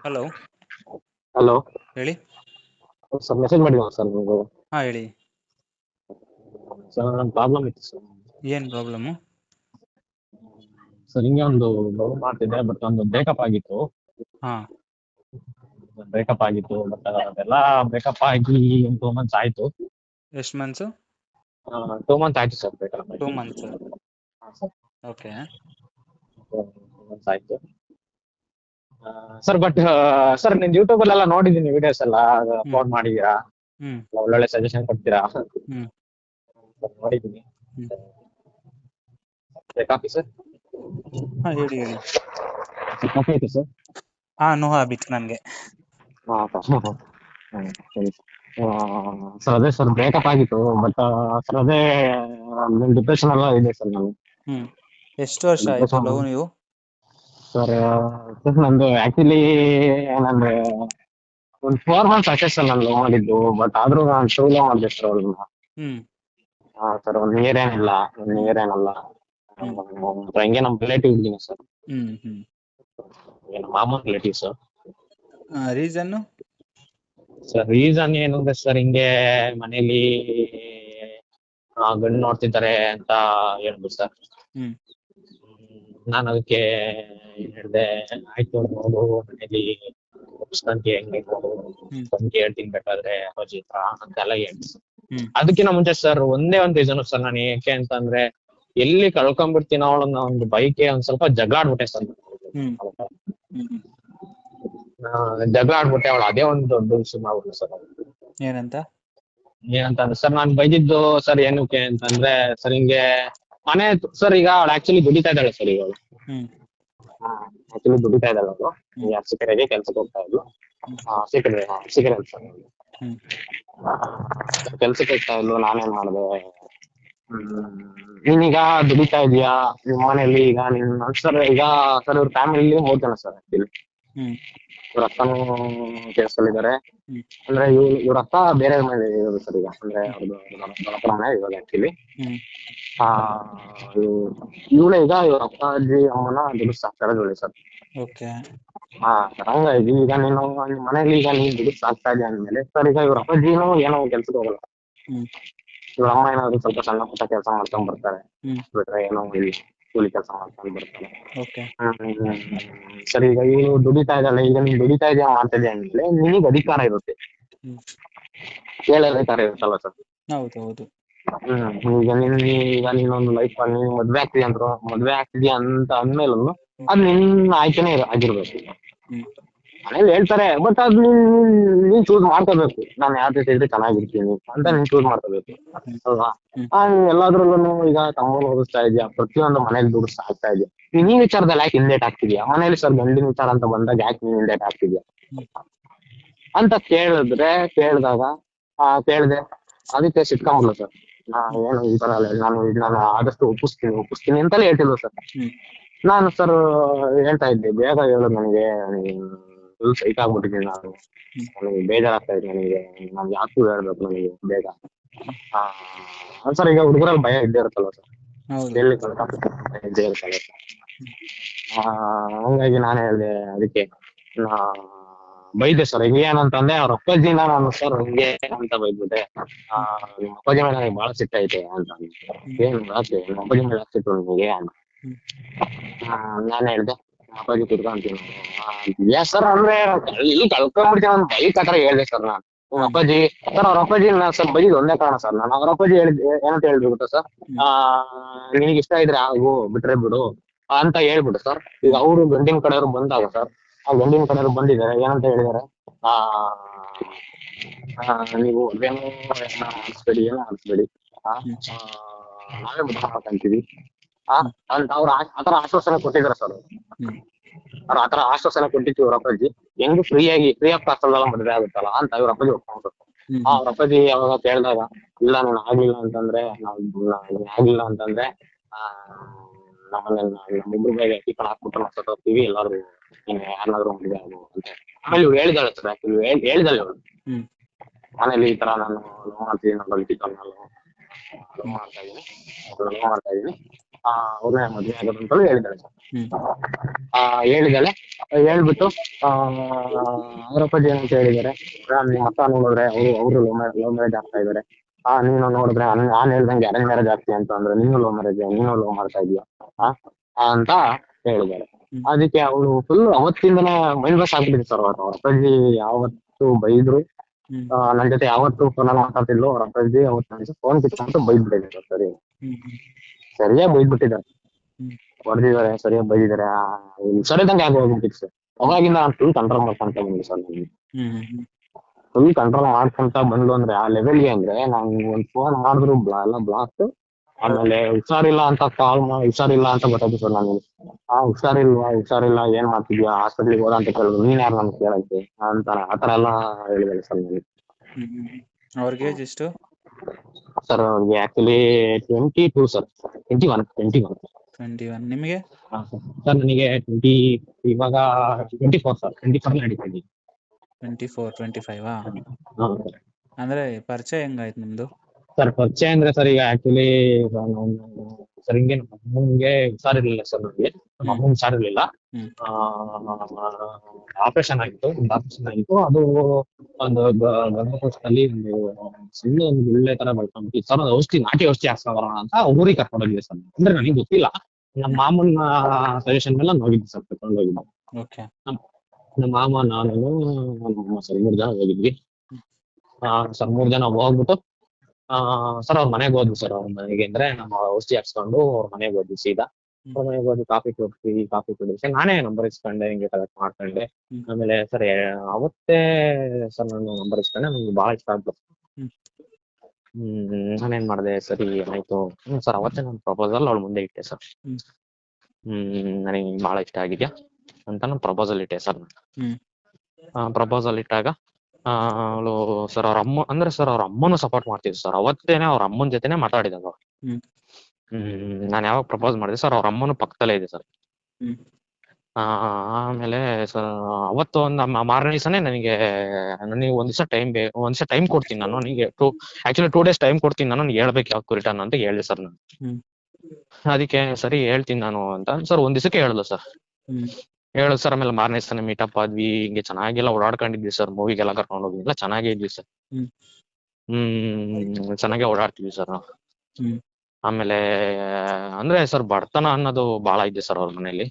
Hello hello ಹೇಳಿ. Sir message ಮಾಡಿದ್ದೆ sir ಹಾ ಹೇಳಿ. ಸರ್ ನನ್ನ ಪ್ರಾಬ್ಲಮ್ ಇತ್ತು ಸರ್ ಏನ್ ಪ್ರಾಬ್ಲಮ್ ಸರ್ ಹಿಂಗೆ ಒಂದು ಲವ್ ಮಾಡ್ತಿದ್ದೆ ಬಟ್ ಒಂದು ಬ್ರೇಕಪ್ ಆಗಿತ್ತು. ಹಾ. ಬ್ರೇಕಪ್ ಆಗಿತ್ತು ಬಟ್ ಅದೆಲ್ಲ ಬ್ರೇಕಪ್ ಆಗಿ ಒಂದು ಟೂ ಮಂತ್ಸ್ ಆಯ್ತು. ಎಷ್ಟು ಮಂತ್ಸು ಟೂ ಮಂತ್ ಆಯ್ತು sir breakup two months okay ಆಯ್ತು. ಸರ್ ಬಟ್ ಸರ್ ನಿನ್ ಯೂಟ್ಯೂಬ್ ಅಲ್ಲೆಲ್ಲ ನೋಡಿದೀನಿ ವಿಡಿಯೋಸ್ ಎಲ್ಲ ಅಪ್ಲೋಡ್ ಮಾಡಿದೀರಾ? ಒಳ್ಳೊಳ್ಳೆ ಸಜೆಷನ್ ಕೊಡ್ತೀರಾ? ನೋಡಿದೀನಿ. ಕಾಫಿ ಸರ್ ಹಾಂ ಹೇಳಿ ಹೇಳಿ. ಕಾಫಿ ಆಯ್ತು ಸರ್ ಹಾ ನೋ ಹ್ಯಾಬಿಟ್ ನನಗೆ. ಸರ್. ಅದೇ ಸರ್ ಬ್ರೇಕಪ್ ಆಗಿತ್ತು ಬಟ್ ಸರ್ ಅದೇ ಡಿಪ್ರೆಷನ್ ಎಲ್ಲ ಇದೆ ಸರ್ ನಾನು ಎಷ್ಟು ವರ್ಷ ಆಯ್ತು ಲವ್ ನೀವು? ಸರ್ ನಂದು ಆಕ್ಚುಲಿ ನಂದು ಒಂದು ಫೋರ್ ಮಂತ್ಸ್ ಅಷ್ಟೇ ಸರ್ ನಾನು ಲವ್ ಮಾಡಿದ್ದು ಬಟ್ ಆದ್ರೂ ನಾನು ಶೋ ಲವ್ ಮಾಡಿದೆ ಸರ್ ಅವ್ರನ್ನ ಹಾ ಸರ್ ಒಂದ್ ಇಯರ್ ಏನಿಲ್ಲ ಒಂದ್ ಇಯರ್ ಏನಲ್ಲ. ಹಂಗೆ ನಮ್ಮ ರಿಲೇಟಿವ್ ಇದ್ದೀನಿ ಸರ್ ಹ್ಮ್ ಹ್ಮ್. ಏನು ಮಾಮನ್ relative sir reason sir reason ಏನು ಅಂದ್ರೆ ಸರ್ ಹಿಂಗೆ ಮನೇಲಿ ಆ, ಗಂಡು ನೋಡ್ತಿದ್ದಾರೆ ಅಂತ ಹೇಳಿದ್ರು ಸರ್ ನಾನು ಅದಕ್ಕೆ ಹೇಳಿದೆ ಹೇಳ್ದೆ ಆಯ್ತು ನೋಡು ಮನೇಲಿ ಒಪ್ಸ್ಕೊಂತೀಯ ಹೆಂಗೆ ನೋಡು. ಹೇಳ್ತೀನಿ ಬೇಕಾದ್ರೆ ಹತ್ರ ಅಂತೆಲ್ಲ ಹೇಳಿ ಅದಕ್ಕಿಂತ ಮುಂಚೆ ಸರ್ ಒಂದೇ ಒಂದು ರೀಸನ್ ಸರ್ ನಾನು ಏಕೆ ಅಂತಂದ್ರೆ ಎಲ್ಲಿ ಕಳ್ಕೊಂಡ್ಬಿಡ್ತೀನಿ ಅವಳನ್ನ ಒಂದು ಬೈಕೆ ಒಂದ್ ಸ್ವಲ್ಪ ಜಗಳ ಆಡ್ಬಿಟ್ಟೆ ಸರ್ ಜಗಳ ಆಡ್ಬಿಟ್ಟೆ ಅವಳು ಅದೇ ಒಂದು ದೊಡ್ಡ ವಿಷಯ ಮಾಡ್ಬಿಟ್ಟು ಸರ್ ಏನಂತ? ಏನಂತ ಸರ್ ನಾನು ಬೈದಿದ್ದು ಸರ್ ಏನಕ್ಕೆ ಅಂತಂದ್ರೆ ಸರ್ ಹಿಂಗೆ ಮನೆ ಸರ್ ಈಗ ಅವಳು ಆಕ್ಚುಲಿ ದುಡಿತಾ ಇದ್ದಾಳೆ ಸರ್ ಇವಳು ಆಕ್ಚುಲಿ ದುಡಿತಾ ಇದ್ದಾಳೆ ಅವಳು. ಅರ್ಸಿಕೆರೆಗೆ ಕೆಲ್ಸಕ್ಕೆ ಹೋಗ್ತಾ ಇದ್ಲು. ಸಿಕ್ಕರೆ ಸಿಕ್ಕರೆ ಸರ್ ಕೆಲ್ಸಕ್ಕೆ ಹೋಗ್ತಾ ಇದ್ಲು ನಾನೇನ್ ಮಾಡಿದೆ? ನೀನೀಗ ದುಡಿತಾ ಇದೀಯಾ? ನಿಮ್ಮ ಮನೇಲಿ ಈಗ ನಿನ್ ಸರ್ ಈಗ ಸರ್ ಇವ್ರ ಫ್ಯಾಮಿಲಿ ಹೋಗ್ತಾನೆ ಜನ ಸರ್ ಆಕ್ಚುಲಿ ಇವ್ರ ಅಕ್ಕನೂ ಕೆಲ್ಸದಲ್ಲಿದ್ದಾರೆ. ಅಂದ್ರೆ ಇವ್ ಇವ್ರ ಅಕ್ಕ ಬೇರೆ ಮನೆ ಇರೋದು ಸರ್ ಈಗ. ಅಂದ್ರೆ ಅವ್ರದ್ದು ದೊಡ್ಡಪ್ಪನ ಇವಾಗ ಆಕ್ಚುಲಿ ಆ ಇವಳೆ ಈಗ ಇವ್ರ ಅಪ್ಪ ಅಜ್ಜಿ ಅಮ್ಮನ ದುಡ್ಡು ಸಾಕ್ತಾಳೆ ಸರ್. ಓಕೆ. ಹಾ ಹಂಗಾಗಿ ಈಗ ನೀನು ನಿಮ್ ಮನೇಲಿ ಈಗ ನೀನ್ ದುಡ್ಡು ಸಾಕ್ತಾ ಇದೆಯಾ ಅಂದ್ಮೇಲೆ ಸರ್ ಈಗ ಇವ್ರ ಅಪ್ಪಾಜಿನೂ ಏನೋ ಕೆಲ್ಸಕ್ಕೆ ಹೋಗಲ್ಲ. ಇವ್ರ ಅಮ್ಮ ಏನಾದ್ರು ಸ್ವಲ್ಪ ಸಣ್ಣ ಪುಟ್ಟ ಕೆಲಸ ಮಾಡ್ಕೊಂಡ್ ಬರ್ತಾರೆ. ಬಿಟ್ರೆ ಏನೋ ಇಲ್ಲಿ. ಕೂಲಿ ಕೆಲಸ ಮಾಡ್ಕೊಂಡು ಬರ್ತಾನೆ ಓಕೆ ಸರಿ ಈಗ ಇವನು ದುಡಿತಾ ಇದ್ದಾಳೆ ಈಗ ನೀನ್ ದುಡಿತಾ ಇದೆಯಾ ಮಾಡ್ತಾ ಇದೆಯಾ ಅಂದ್ಮೇಲೆ ನಿನಗೆ ಅಧಿಕಾರ ಇರುತ್ತೆ. ಕೇಳೋ ಅಧಿಕಾರ ಇರುತ್ತಲ್ಲ ಸರ್? ಹೌದು ಹೌದು. ಹ್ಮ್ ಈಗ ನೀನ್ ಈಗ ನೀನೊಂದು ಲೈಫ್ ಅಲ್ಲಿ ನೀನ್ ಮದ್ವೆ ಆಗ್ತಿದ್ಯಾ ಅಂದ್ರು ಮದ್ವೆ ಆಗ್ತಿದ್ಯಾ ಅಂತ ಅಂದ್ಮೇಲೂ ಅದ್ ನಿನ್ನ ಆಯ್ಕೆನೇ ಆಗಿರ್ಬೇಕು. ಮನೇಲಿ ಹೇಳ್ತಾರೆ ಬಟ್ ಅದ್ ನೀನ್ ನೀನ್ ಚೂಸ್ ಮಾಡ್ಕೋಬೇಕು. ನಾನು ಯಾವ ಜೊತೆ ಇದ್ರೆ ಚೆನ್ನಾಗಿರ್ತೀನಿ ಅಂತ ನೀನ್ ಚೂಸ್ ಮಾಡ್ಕೋಬೇಕು. ಅಲ್ವಾ? ಎಲ್ಲಾದ್ರಲ್ಲೂ ಈಗ ತಮ್ಮ ಓದಿಸ್ತಾ ಇದೆಯಾ? ಪ್ರತಿಯೊಂದು ಮನೇಲಿ ದುಡ್ಡು ಸಾಕ್ತಾ ಇದೆಯಾ? ನೀನ್ ಈ ವಿಚಾರದಲ್ಲಿ ಯಾಕೆ ಹಿಂದೇಟ್ ಹಾಕ್ತಿದ್ಯಾ ಮನೇಲಿ ಸರ್ ಗಂಡಿನ ವಿಚಾರ ಅಂತ ಬಂದಾಗ ಯಾಕೆ ನೀನ್ ಹಿಂದೇಟ್ ಹಾಕ್ತಿದ್ಯಾ ಅಂತ ಕೇಳಿದ್ರೆ ಕೇಳಿದಾಗ ಆ ಕೇಳಿದೆ. ಅದಕ್ಕೆ ಸಿಟ್ಕೊಂಡ್ಬಿಡ್ಲು ಸರ್. ನಾ ಏನು ಈ ತರ ಅಲ್ಲ ನಾನು ನಾನು ಆದಷ್ಟು ಒಪ್ಪಿಸ್ತೀನಿ ಒಪ್ಪಿಸ್ತೀನಿ ಅಂತಲೇ ಹೇಳ್ತಿದ್ರು ಸರ್. ನಾನು ಸರ್ ಹೇಳ್ತಾ ಇದ್ದೆ ಬೇಗ ಹೇಳು ನನಗೆ ಫುಲ್ ಸೈಟ್ ಆಗ್ಬಿಟ್ಟಿದ್ದೀನಿ ನಾನು. ನನಗೆ ಬೇಜಾರಾಗ್ತಾ ಇದೆ ನನಗೆ ನಾನು ಯಾಕೂ ಹೇಳ್ಬೇಕು ನನಗೆ ಬೇಗ ಸರ್ ಈಗ ಹುಡುಗರಲ್ಲಿ ಭಯ ಇದ್ದೇ ಇರುತ್ತಲ್ಲ ಸರ್ ಎಲ್ಲಿ ಇದ್ದೇ ಇರುತ್ತಲ್ಲ ಸರ್ ಆ, ಹಂಗಾಗಿ ನಾನು ಹೇಳಿದೆ ಅದಕ್ಕೆ ನಾ ಬೈದೆ ಸರ್ ಹಿಂಗೆ ಅಂದ್ರೆ ಅವ್ರ ಅಪ್ಪಾಜಿನ ನಾನು ಸರ್ ಹಿಂಗೆ ಅಂತ ಬೈದ್ಬಿಟ್ಟೆ ಆ, ನಿಮ್ಮ ಅಪ್ಪಾಜಿ ಮೇಲೆ ನನಗೆ ಭಾಳ ಸಿಟ್ಟೈತೆ ಅಂತ ಏನ್ ಅಪ್ಪಾಜಿ ಮೇಲೆ ಸಿಟ್ಟು ನಿಮಗೆ. ನಾನು ಹೇಳ್ದೆ ಅಪ್ಪಾಜಿ ಕುತ್ಕೊಂತೀನಿ ಎಸ್ ಸರ್, ಅಂದ್ರೆ ಇಲ್ಲಿ ಕಳ್ಕೊಂಡ್ಬಿಡ್ತೀನಿ ಒಂದು ಬೈಕ್ ಹತ್ರ ಹೇಳ್ದೆ ಸರ್ ನಾನು. ನಿಮ್ಮ ಅಪ್ಪಾಜಿ. ಸರ್ ಅವ್ರ ಅಪ್ಪಾಜಿ ನಾನು ಸರ್ ಬೈದ್ ಒಂದೇ ಕಾರಣ ಸರ್. ನಾನು ಅವ್ರ ಅಪ್ಪಾಜಿ ಹೇಳಿದ್ ಏನಂತ ಹೇಳ್ಬಿಟ್ಟು ಗೊತ್ತಾ ಸರ್? ಆ, ನಿನಗೆ ಇಷ್ಟ ಇದ್ರೆ ಆಗು, ಬಿಟ್ರೆ ಬಿಡು ಅಂತ ಹೇಳ್ಬಿಟ್ಟು ಸರ್. ಈಗ ಅವರು ಗಂಡಿನ ಕಡೆಯವ್ರು ಬಂದಾಗ ಸರ್, ಆ ಗಂಡಿನ ಕಡೆಯವ್ರು ಬಂದಿದ್ದಾರೆ, ಏನಂತ ಹೇಳಿದಾರೆ ಆ ನೀವು ಅದೇನೋ ಏನೋ ಮಾಡಿಸ್ಬೇಡಿ ಏನೋ ಅನ್ಸ್ಬೇಡಿ. ನಾವೇ ಮದುವೆ ಮಾಡ್ಕೊಂತೀವಿ. ಅವ್ರು ಆತರ ಆಶ್ವಾಸನೆ ಕೊಟ್ಟಿದ್ರ ಸರ್ ಅವ್ರು. ಆತರ ಆಶ್ವಾಸನೆ ಕೊಟ್ಟಿತ್ತು ಇವ್ರ ಅಪ್ಪಾಜಿ. ಹೆಂಗು ಫ್ರೀ ಆಗಿ ಫ್ರೀ ಆಫ್ ಕಾಸ್ಟ್ ಅಲ್ಲ ಮದುವೆ ಆಗುತ್ತಲ್ಲ ಅಂತ ಇವ್ರ ಅಪ್ಪಾಜಿ ಒಪ್ಕೊಂಡ್ರು. ಹ್ಮ್. ಆ, ಅವ್ರ ಅಪ್ಪಾಜಿ ಯಾವಾಗ ಕೇಳಿದಾಗ ಇಲ್ಲ ನಾನು ಆಗ್ಲಿಲ್ಲ ಅಂತಂದ್ರೆ ನಾವು ಆಗಿಲ್ಲ ಆಗ್ಲಿಲ್ಲ ಅಂತಂದ್ರೆ ಆ ನಮ್ಮನ್ನ ನಮ್ಮಿಬ್ರು ಬಗ್ಗೆ ಟಿಫನ್ ಹಾಕ್ಬಿಟ್ಟು ನಾವು ಸತ್ತೋಗ್ತೀವಿ ಎಲ್ಲಾರು ನೀನ್ ಯಾರನ್ನಾದ್ರೂ ಮದುವೆ ಆಗು ಅಂತ ಆಮೇಲೆ ಇವ್ರು ಹೇಳಿದಾಳೆ ಸರ್ ಇವ್ರು ಹೇಳಿದಾಳೆ ಇವಳು ಮನೇಲಿ ಈ ತರ ನಾನು ಲವ್ ಮಾಡ್ತೀನಿ ನಾನು ಟಿಫನ್ ಮಾಡ್ತಾ ಇದೀನಿ ಲವ್ ಮಾಡ್ತಾ ಇದೀನಿ. ಆ, ಅವ್ರನ್ನೇ ಮದ್ವೆ ಆಗೋದು ಅಂತಲೂ ಹ್ಮ್. ಆ, ಹೇಳಿದಾಳೆ ಹೇಳ್ಬಿಟ್ಟು ಆ, ಅವರಪ್ಪಾಜಿ ಏನಂತ ಹೇಳಿದ್ದಾರೆ. ನಾನ್ ನಿಮ್ಮ ಅಪ್ಪ ನೋಡಿದ್ರೆ ಅವರು ಅವರು ಲವ್ ಲವ್ ಮ್ಯಾರೇಜ್ ಆಗ್ತಾ ಇದಾರೆ. ಆ ನೀನು ನೋಡಿದ್ರೆ ನಾನ್- ಹೇಳ್ದಂಗೆ ಅರೇಂಜ್ ಮ್ಯಾರೇಜ್ ಆಗ್ತೀಯ ಅಂತ ಅಂದ್ರೆ ನೀನು ಲವ್ ಮ್ಯಾರೇಜ್ ನೀನು ಲವ್ ಮಾಡ್ತಾ ಇದೀಯ? ಅಂತ ಹೇಳಿದ್ದಾರೆ. ಅದಕ್ಕೆ ಅವಳು ಫುಲ್ ಅವತ್ತಿಂದನೇ ಮೈಂಡ್ ವಾಶ್ ಆಗ್ಬಿಟ್ಟಿದೆ ಸರ್ ಅವ್ರ. ಅಪ್ಪಾಜಿ ಯಾವತ್ತು ಬೈದ್ರು. ನನ್ ಜೊತೆ ಯಾವತ್ತು ಫೋನ್ ಮಾತಾಡ್ತಿದ್ಲು. ಅವ್ರ ಅಪ್ಪಾಜಿ ಅವತ್ತು ಫೋನ್ ಕಿತ್ಕೊಂಡು ಬೈದ್ಬಿಟ್ಟಿದೆ ಸರ್. ಸರಿ. ಸರಿಯಾಗಿ ಬೈದ್ಬಿಟ್ಟಿದ್ದಾರೆ. ಹೊಡೆದಿದ್ದಾರೆ ಸರಿಯಾಗಿ ಬೈದಿದ್ದಾರೆ. ಸರಿದಂಗೆ ಆಗಿ ಹೋಗ್ಬಿಟ್ಟಿತ್ತು ಸರ್. ಅವಾಗಿಂದ ನಾನು ಫುಲ್ ಕಂಟ್ರೋಲ್ ಮಾಡ್ಕೊಂತ ಬಂದೆ ಸರ್ ನಾನು. ಫುಲ್ ಕಂಟ್ರೋಲ್ ಮಾಡ್ಕೊಂತ ಬಂದ್ಲು ಅಂದ್ರೆ ಆ ಲೆವೆಲ್ಗೆ ಅಂದ್ರೆ ನಾನು ಒಂದ್ ಫೋನ್ ಮಾಡಿದ್ರು ಎಲ್ಲ ಬ್ಲಾಕ್ ಆಮೇಲೆ ಹುಷಾರಿಲ್ಲ ಅಂತ ಕಾಲ್ ಮಾಡಿ ಹುಷಾರಿಲ್ಲ ಅಂತ ಗೊತ್ತಾಯ್ತು ಸರ್ ನನಗೆ ಆ ಹುಷಾರಿಲ್ವಾ ಹುಷಾರಿಲ್ಲ ಏನ್ ಮಾಡ್ತಿದ್ಯಾ ಹಾಸ್ಪಿಟ್ಲಿಗೆ ಹೋದ ಅಂತ ಕೇಳಿದ್ರು. ನೀನ್ ಯಾರು ನಮ್ಗೆ ಕೇಳಕ್ಕೆ? ಅಂತ ಆತರ ಎಲ್ಲ ಹೇಳಿದ್ದಾರೆ ಸರ್ ಹ್ಮ್ ಅವ್ರಿಗೆ ಎಷ್ಟು? ಸರ್ ಅವ್ರಿಗೆ actually twenty two sir twenty one twenty one twenty one ನಿಮಗೆ ಸರ್ ನನಗೆ ಟ್ವೆಂಟಿ ಇವಾಗ twenty four sir twenty four ನಡೀತೀನಿ twenty four twenty ಫೈವಾ ಹಾಂ. ಅಂದ್ರೆ ಪರಿಚಯ ಹೆಂಗಾಯ್ತು ನಿಮ್ದು? ಸರ್ ಪರಿಚಯ ಅಂದ್ರೆ ಸರ್ ಈಗ ಆಕ್ಚುಲಿ ಸರ್ ಹಿಂಗೆ ನಮ್ಮ ಅಮ್ಮಂಗೆ ಹುಷಾರಿರ್ಲಿಲ್ಲ ಸರ್ ನನಗೆ ನಮ್ಮ ಅಮ್ಮಂಗೆ ಹುಷಾರಿರ್ಲಿಲ್ಲ. ಆಪರೇಷನ್ ಆಗಿತ್ತು ಒಂದು ಆಪರೇಷನ್ ಆಗಿತ್ತು. ಅದು ಒಂದು ಗರ್ಭಕೋಶದಲ್ಲಿ ಒಂದು ಸಣ್ಣ ಒಂದು ಗುಳ್ಳೆ ತರ ಬೆಳ್ಕೊಂಡ್ಬಿಟ್ಟು ಸರ್ ಒಂದು ಔಷಧಿ ನಾಟಿ ಔಷಧಿ ಹಾಕ್ಸ್ಕೊಂಡ್ ಬರೋಣ ಅಂತ ಊರಿಗೆ ಕರ್ಕೊಂಡು ಹೋಗಿದ್ದೆ ಸರ್. ಅಂದ್ರೆ ನನಗೆ ಗೊತ್ತಿಲ್ಲ. ನಮ್ಮ ಮಾಮನ ಸಜೆಷನ್ ಮೇಲೆ ನಾನು ಹೋಗಿದ್ದೆ ಸರ್ ಕರ್ಕೊಂಡು ಹೋಗಿದ್ದೆ. ಓಕೆ ನಮ್ಮ ಮಾಮ ನಾನು ಸರ್ ಮೂರ್ ಜನ ಹೋಗಿದ್ವಿ. ಆ ಸರ್ ಮೂರ್ ಜನ ಹೋಗ್ಬಿಟ್ಟು ಆ ಸರ್ ಅವ್ರ ಮನೆಗೆ ಹೋದ್ವಿ ಸರ್ ಅವ್ರ ಮನೆಗೆ ಅಂದ್ರೆ ನಮ್ಮ ಔಷಧಿ ಹಾಕ್ಸ್ಕೊಂಡು ಅವ್ರ ಮನೆಗೆ ಹೋದ್ವಿ ಸೀದಾ. ಅವ್ರ ಮನೆಗೆ ಹೋಗಿ ಕಾಫಿ ಕುಡ್ತೀವಿ ಕಾಫಿ ಕುಡಿಸಿ ನಾನೇ ನಂಬರ್ ಇಸ್ಕೊಂಡೆ ಹಿಂಗೆ ಕಲೆಕ್ಟ್ ಮಾಡ್ಕೊಂಡೆ. ಆಮೇಲೆ ಸರ್ ಅವತ್ತೇ ಸರ್ ನಾನು ನಂಬರ್ ಇಸ್ಕೊಂಡೆ ನಂಗೆ ಬಹಳ ಇಷ್ಟ ಆಗ್ಬಿಟ್ಟು ಹ್ಮ್. ನಾನೇನ್ ಮಾಡಿದೆ ಸರಿ ಆಯ್ತು ಸರ್ ಅವತ್ತೇ ನನ್ನ ಪ್ರಪೋಸಲ್ ಅವಳು ಮುಂದೆ ಇಟ್ಟೆ ಸರ್. ಹ್ಮ್. ನನಗೆ ಬಹಳ ಇಷ್ಟ ಆಗಿದ್ಯಾ ಅಂತ ನಾನು ಪ್ರಪೋಸಲ್ ಇಟ್ಟೆ ಸರ್. ಪ್ರಪೋಸಲ್ ಇಟ್ಟಾಗ ಅವಳು ಸರ್ ಅವ್ರ ಅಮ್ಮ ಅಂದ್ರೆ ಸರ್ ಅವ್ರ ಅಮ್ಮನ ಸಪೋರ್ಟ್ ಮಾಡ್ತಿದ್ರು ಸರ್ ಅವತ್ತೇನೆ ಅವ್ರ ಅಮ್ಮನ ಜೊತೆನೆ ಮಾತಾಡಿದಾಗ ಅವ್ರು ಹ್ಮ್. ನಾನು ಯಾವಾಗ ಪ್ರಪೋಸ್ ಮಾಡಿದೆ ಸರ್ ಅವ್ರ ಅಮ್ಮನ ಪಕ್ಕದಲ್ಲೇ ಇದೆ ಸರ್ ಆ, ಆಮೇಲೆ ಸರ್ ಅವತ್ತು ಒಂದು ಮಾರನೇ ದಿವಸನೇ ನನಗೆ ನನಗೆ ಒಂದ್ ದಿವಸ ಟೈಮ್ ಬೇಕು ಒಂದ್ ದಿವಸ ಟೈಮ್ ಕೊಡ್ತೀನಿ ನಾನು ನನಗೆ two actually two days time ಕೊಡ್ತೀನಿ ನಾನು ನನಗೆ ಹೇಳ್ಬೇಕು ಯಾವ್ದು ರಿಟರ್ನ್ ಅಂತ ಹೇಳಿದೆ ಸರ್ ನಾನು. ಅದಕ್ಕೆ ಸರಿ ಹೇಳ್ತೀನಿ ನಾನು ಅಂತ ಸರ್ ಒಂದ್ ದಿವಸಕ್ಕೆ ಹೇಳಲ್ಲ ಸರ್ ಹೇಳು ಸರ್ ಆಮೇಲೆ ಮಾರನೇ ಮೀಟ್ ಮೀಟಪ್ ಆದ್ವಿ ಹಿಂಗೆ ಚೆನ್ನಾಗೆಲ್ಲ ಓಡಾಡ್ಕೊಂಡಿದ್ವಿ ಸರ್ ಮೂವಿಗೆಲ್ಲ ಕರ್ಕೊಂಡು ಹೋಗಿ ಎಲ್ಲ ಚೆನ್ನಾಗೇ ಇದ್ವಿ ಸರ್ ಹ್ಮ್. ಚೆನ್ನಾಗೆ ಓಡಾಡ್ತಿದ್ವಿ ಸರ್ ನಾವು. ಆಮೇಲೆ ಅಂದ್ರೆ ಸರ್ ಬಡತನ ಅನ್ನೋದು ಬಹಳ ಇದೆ ಸರ್ ಅವ್ರ ಮನೇಲಿ.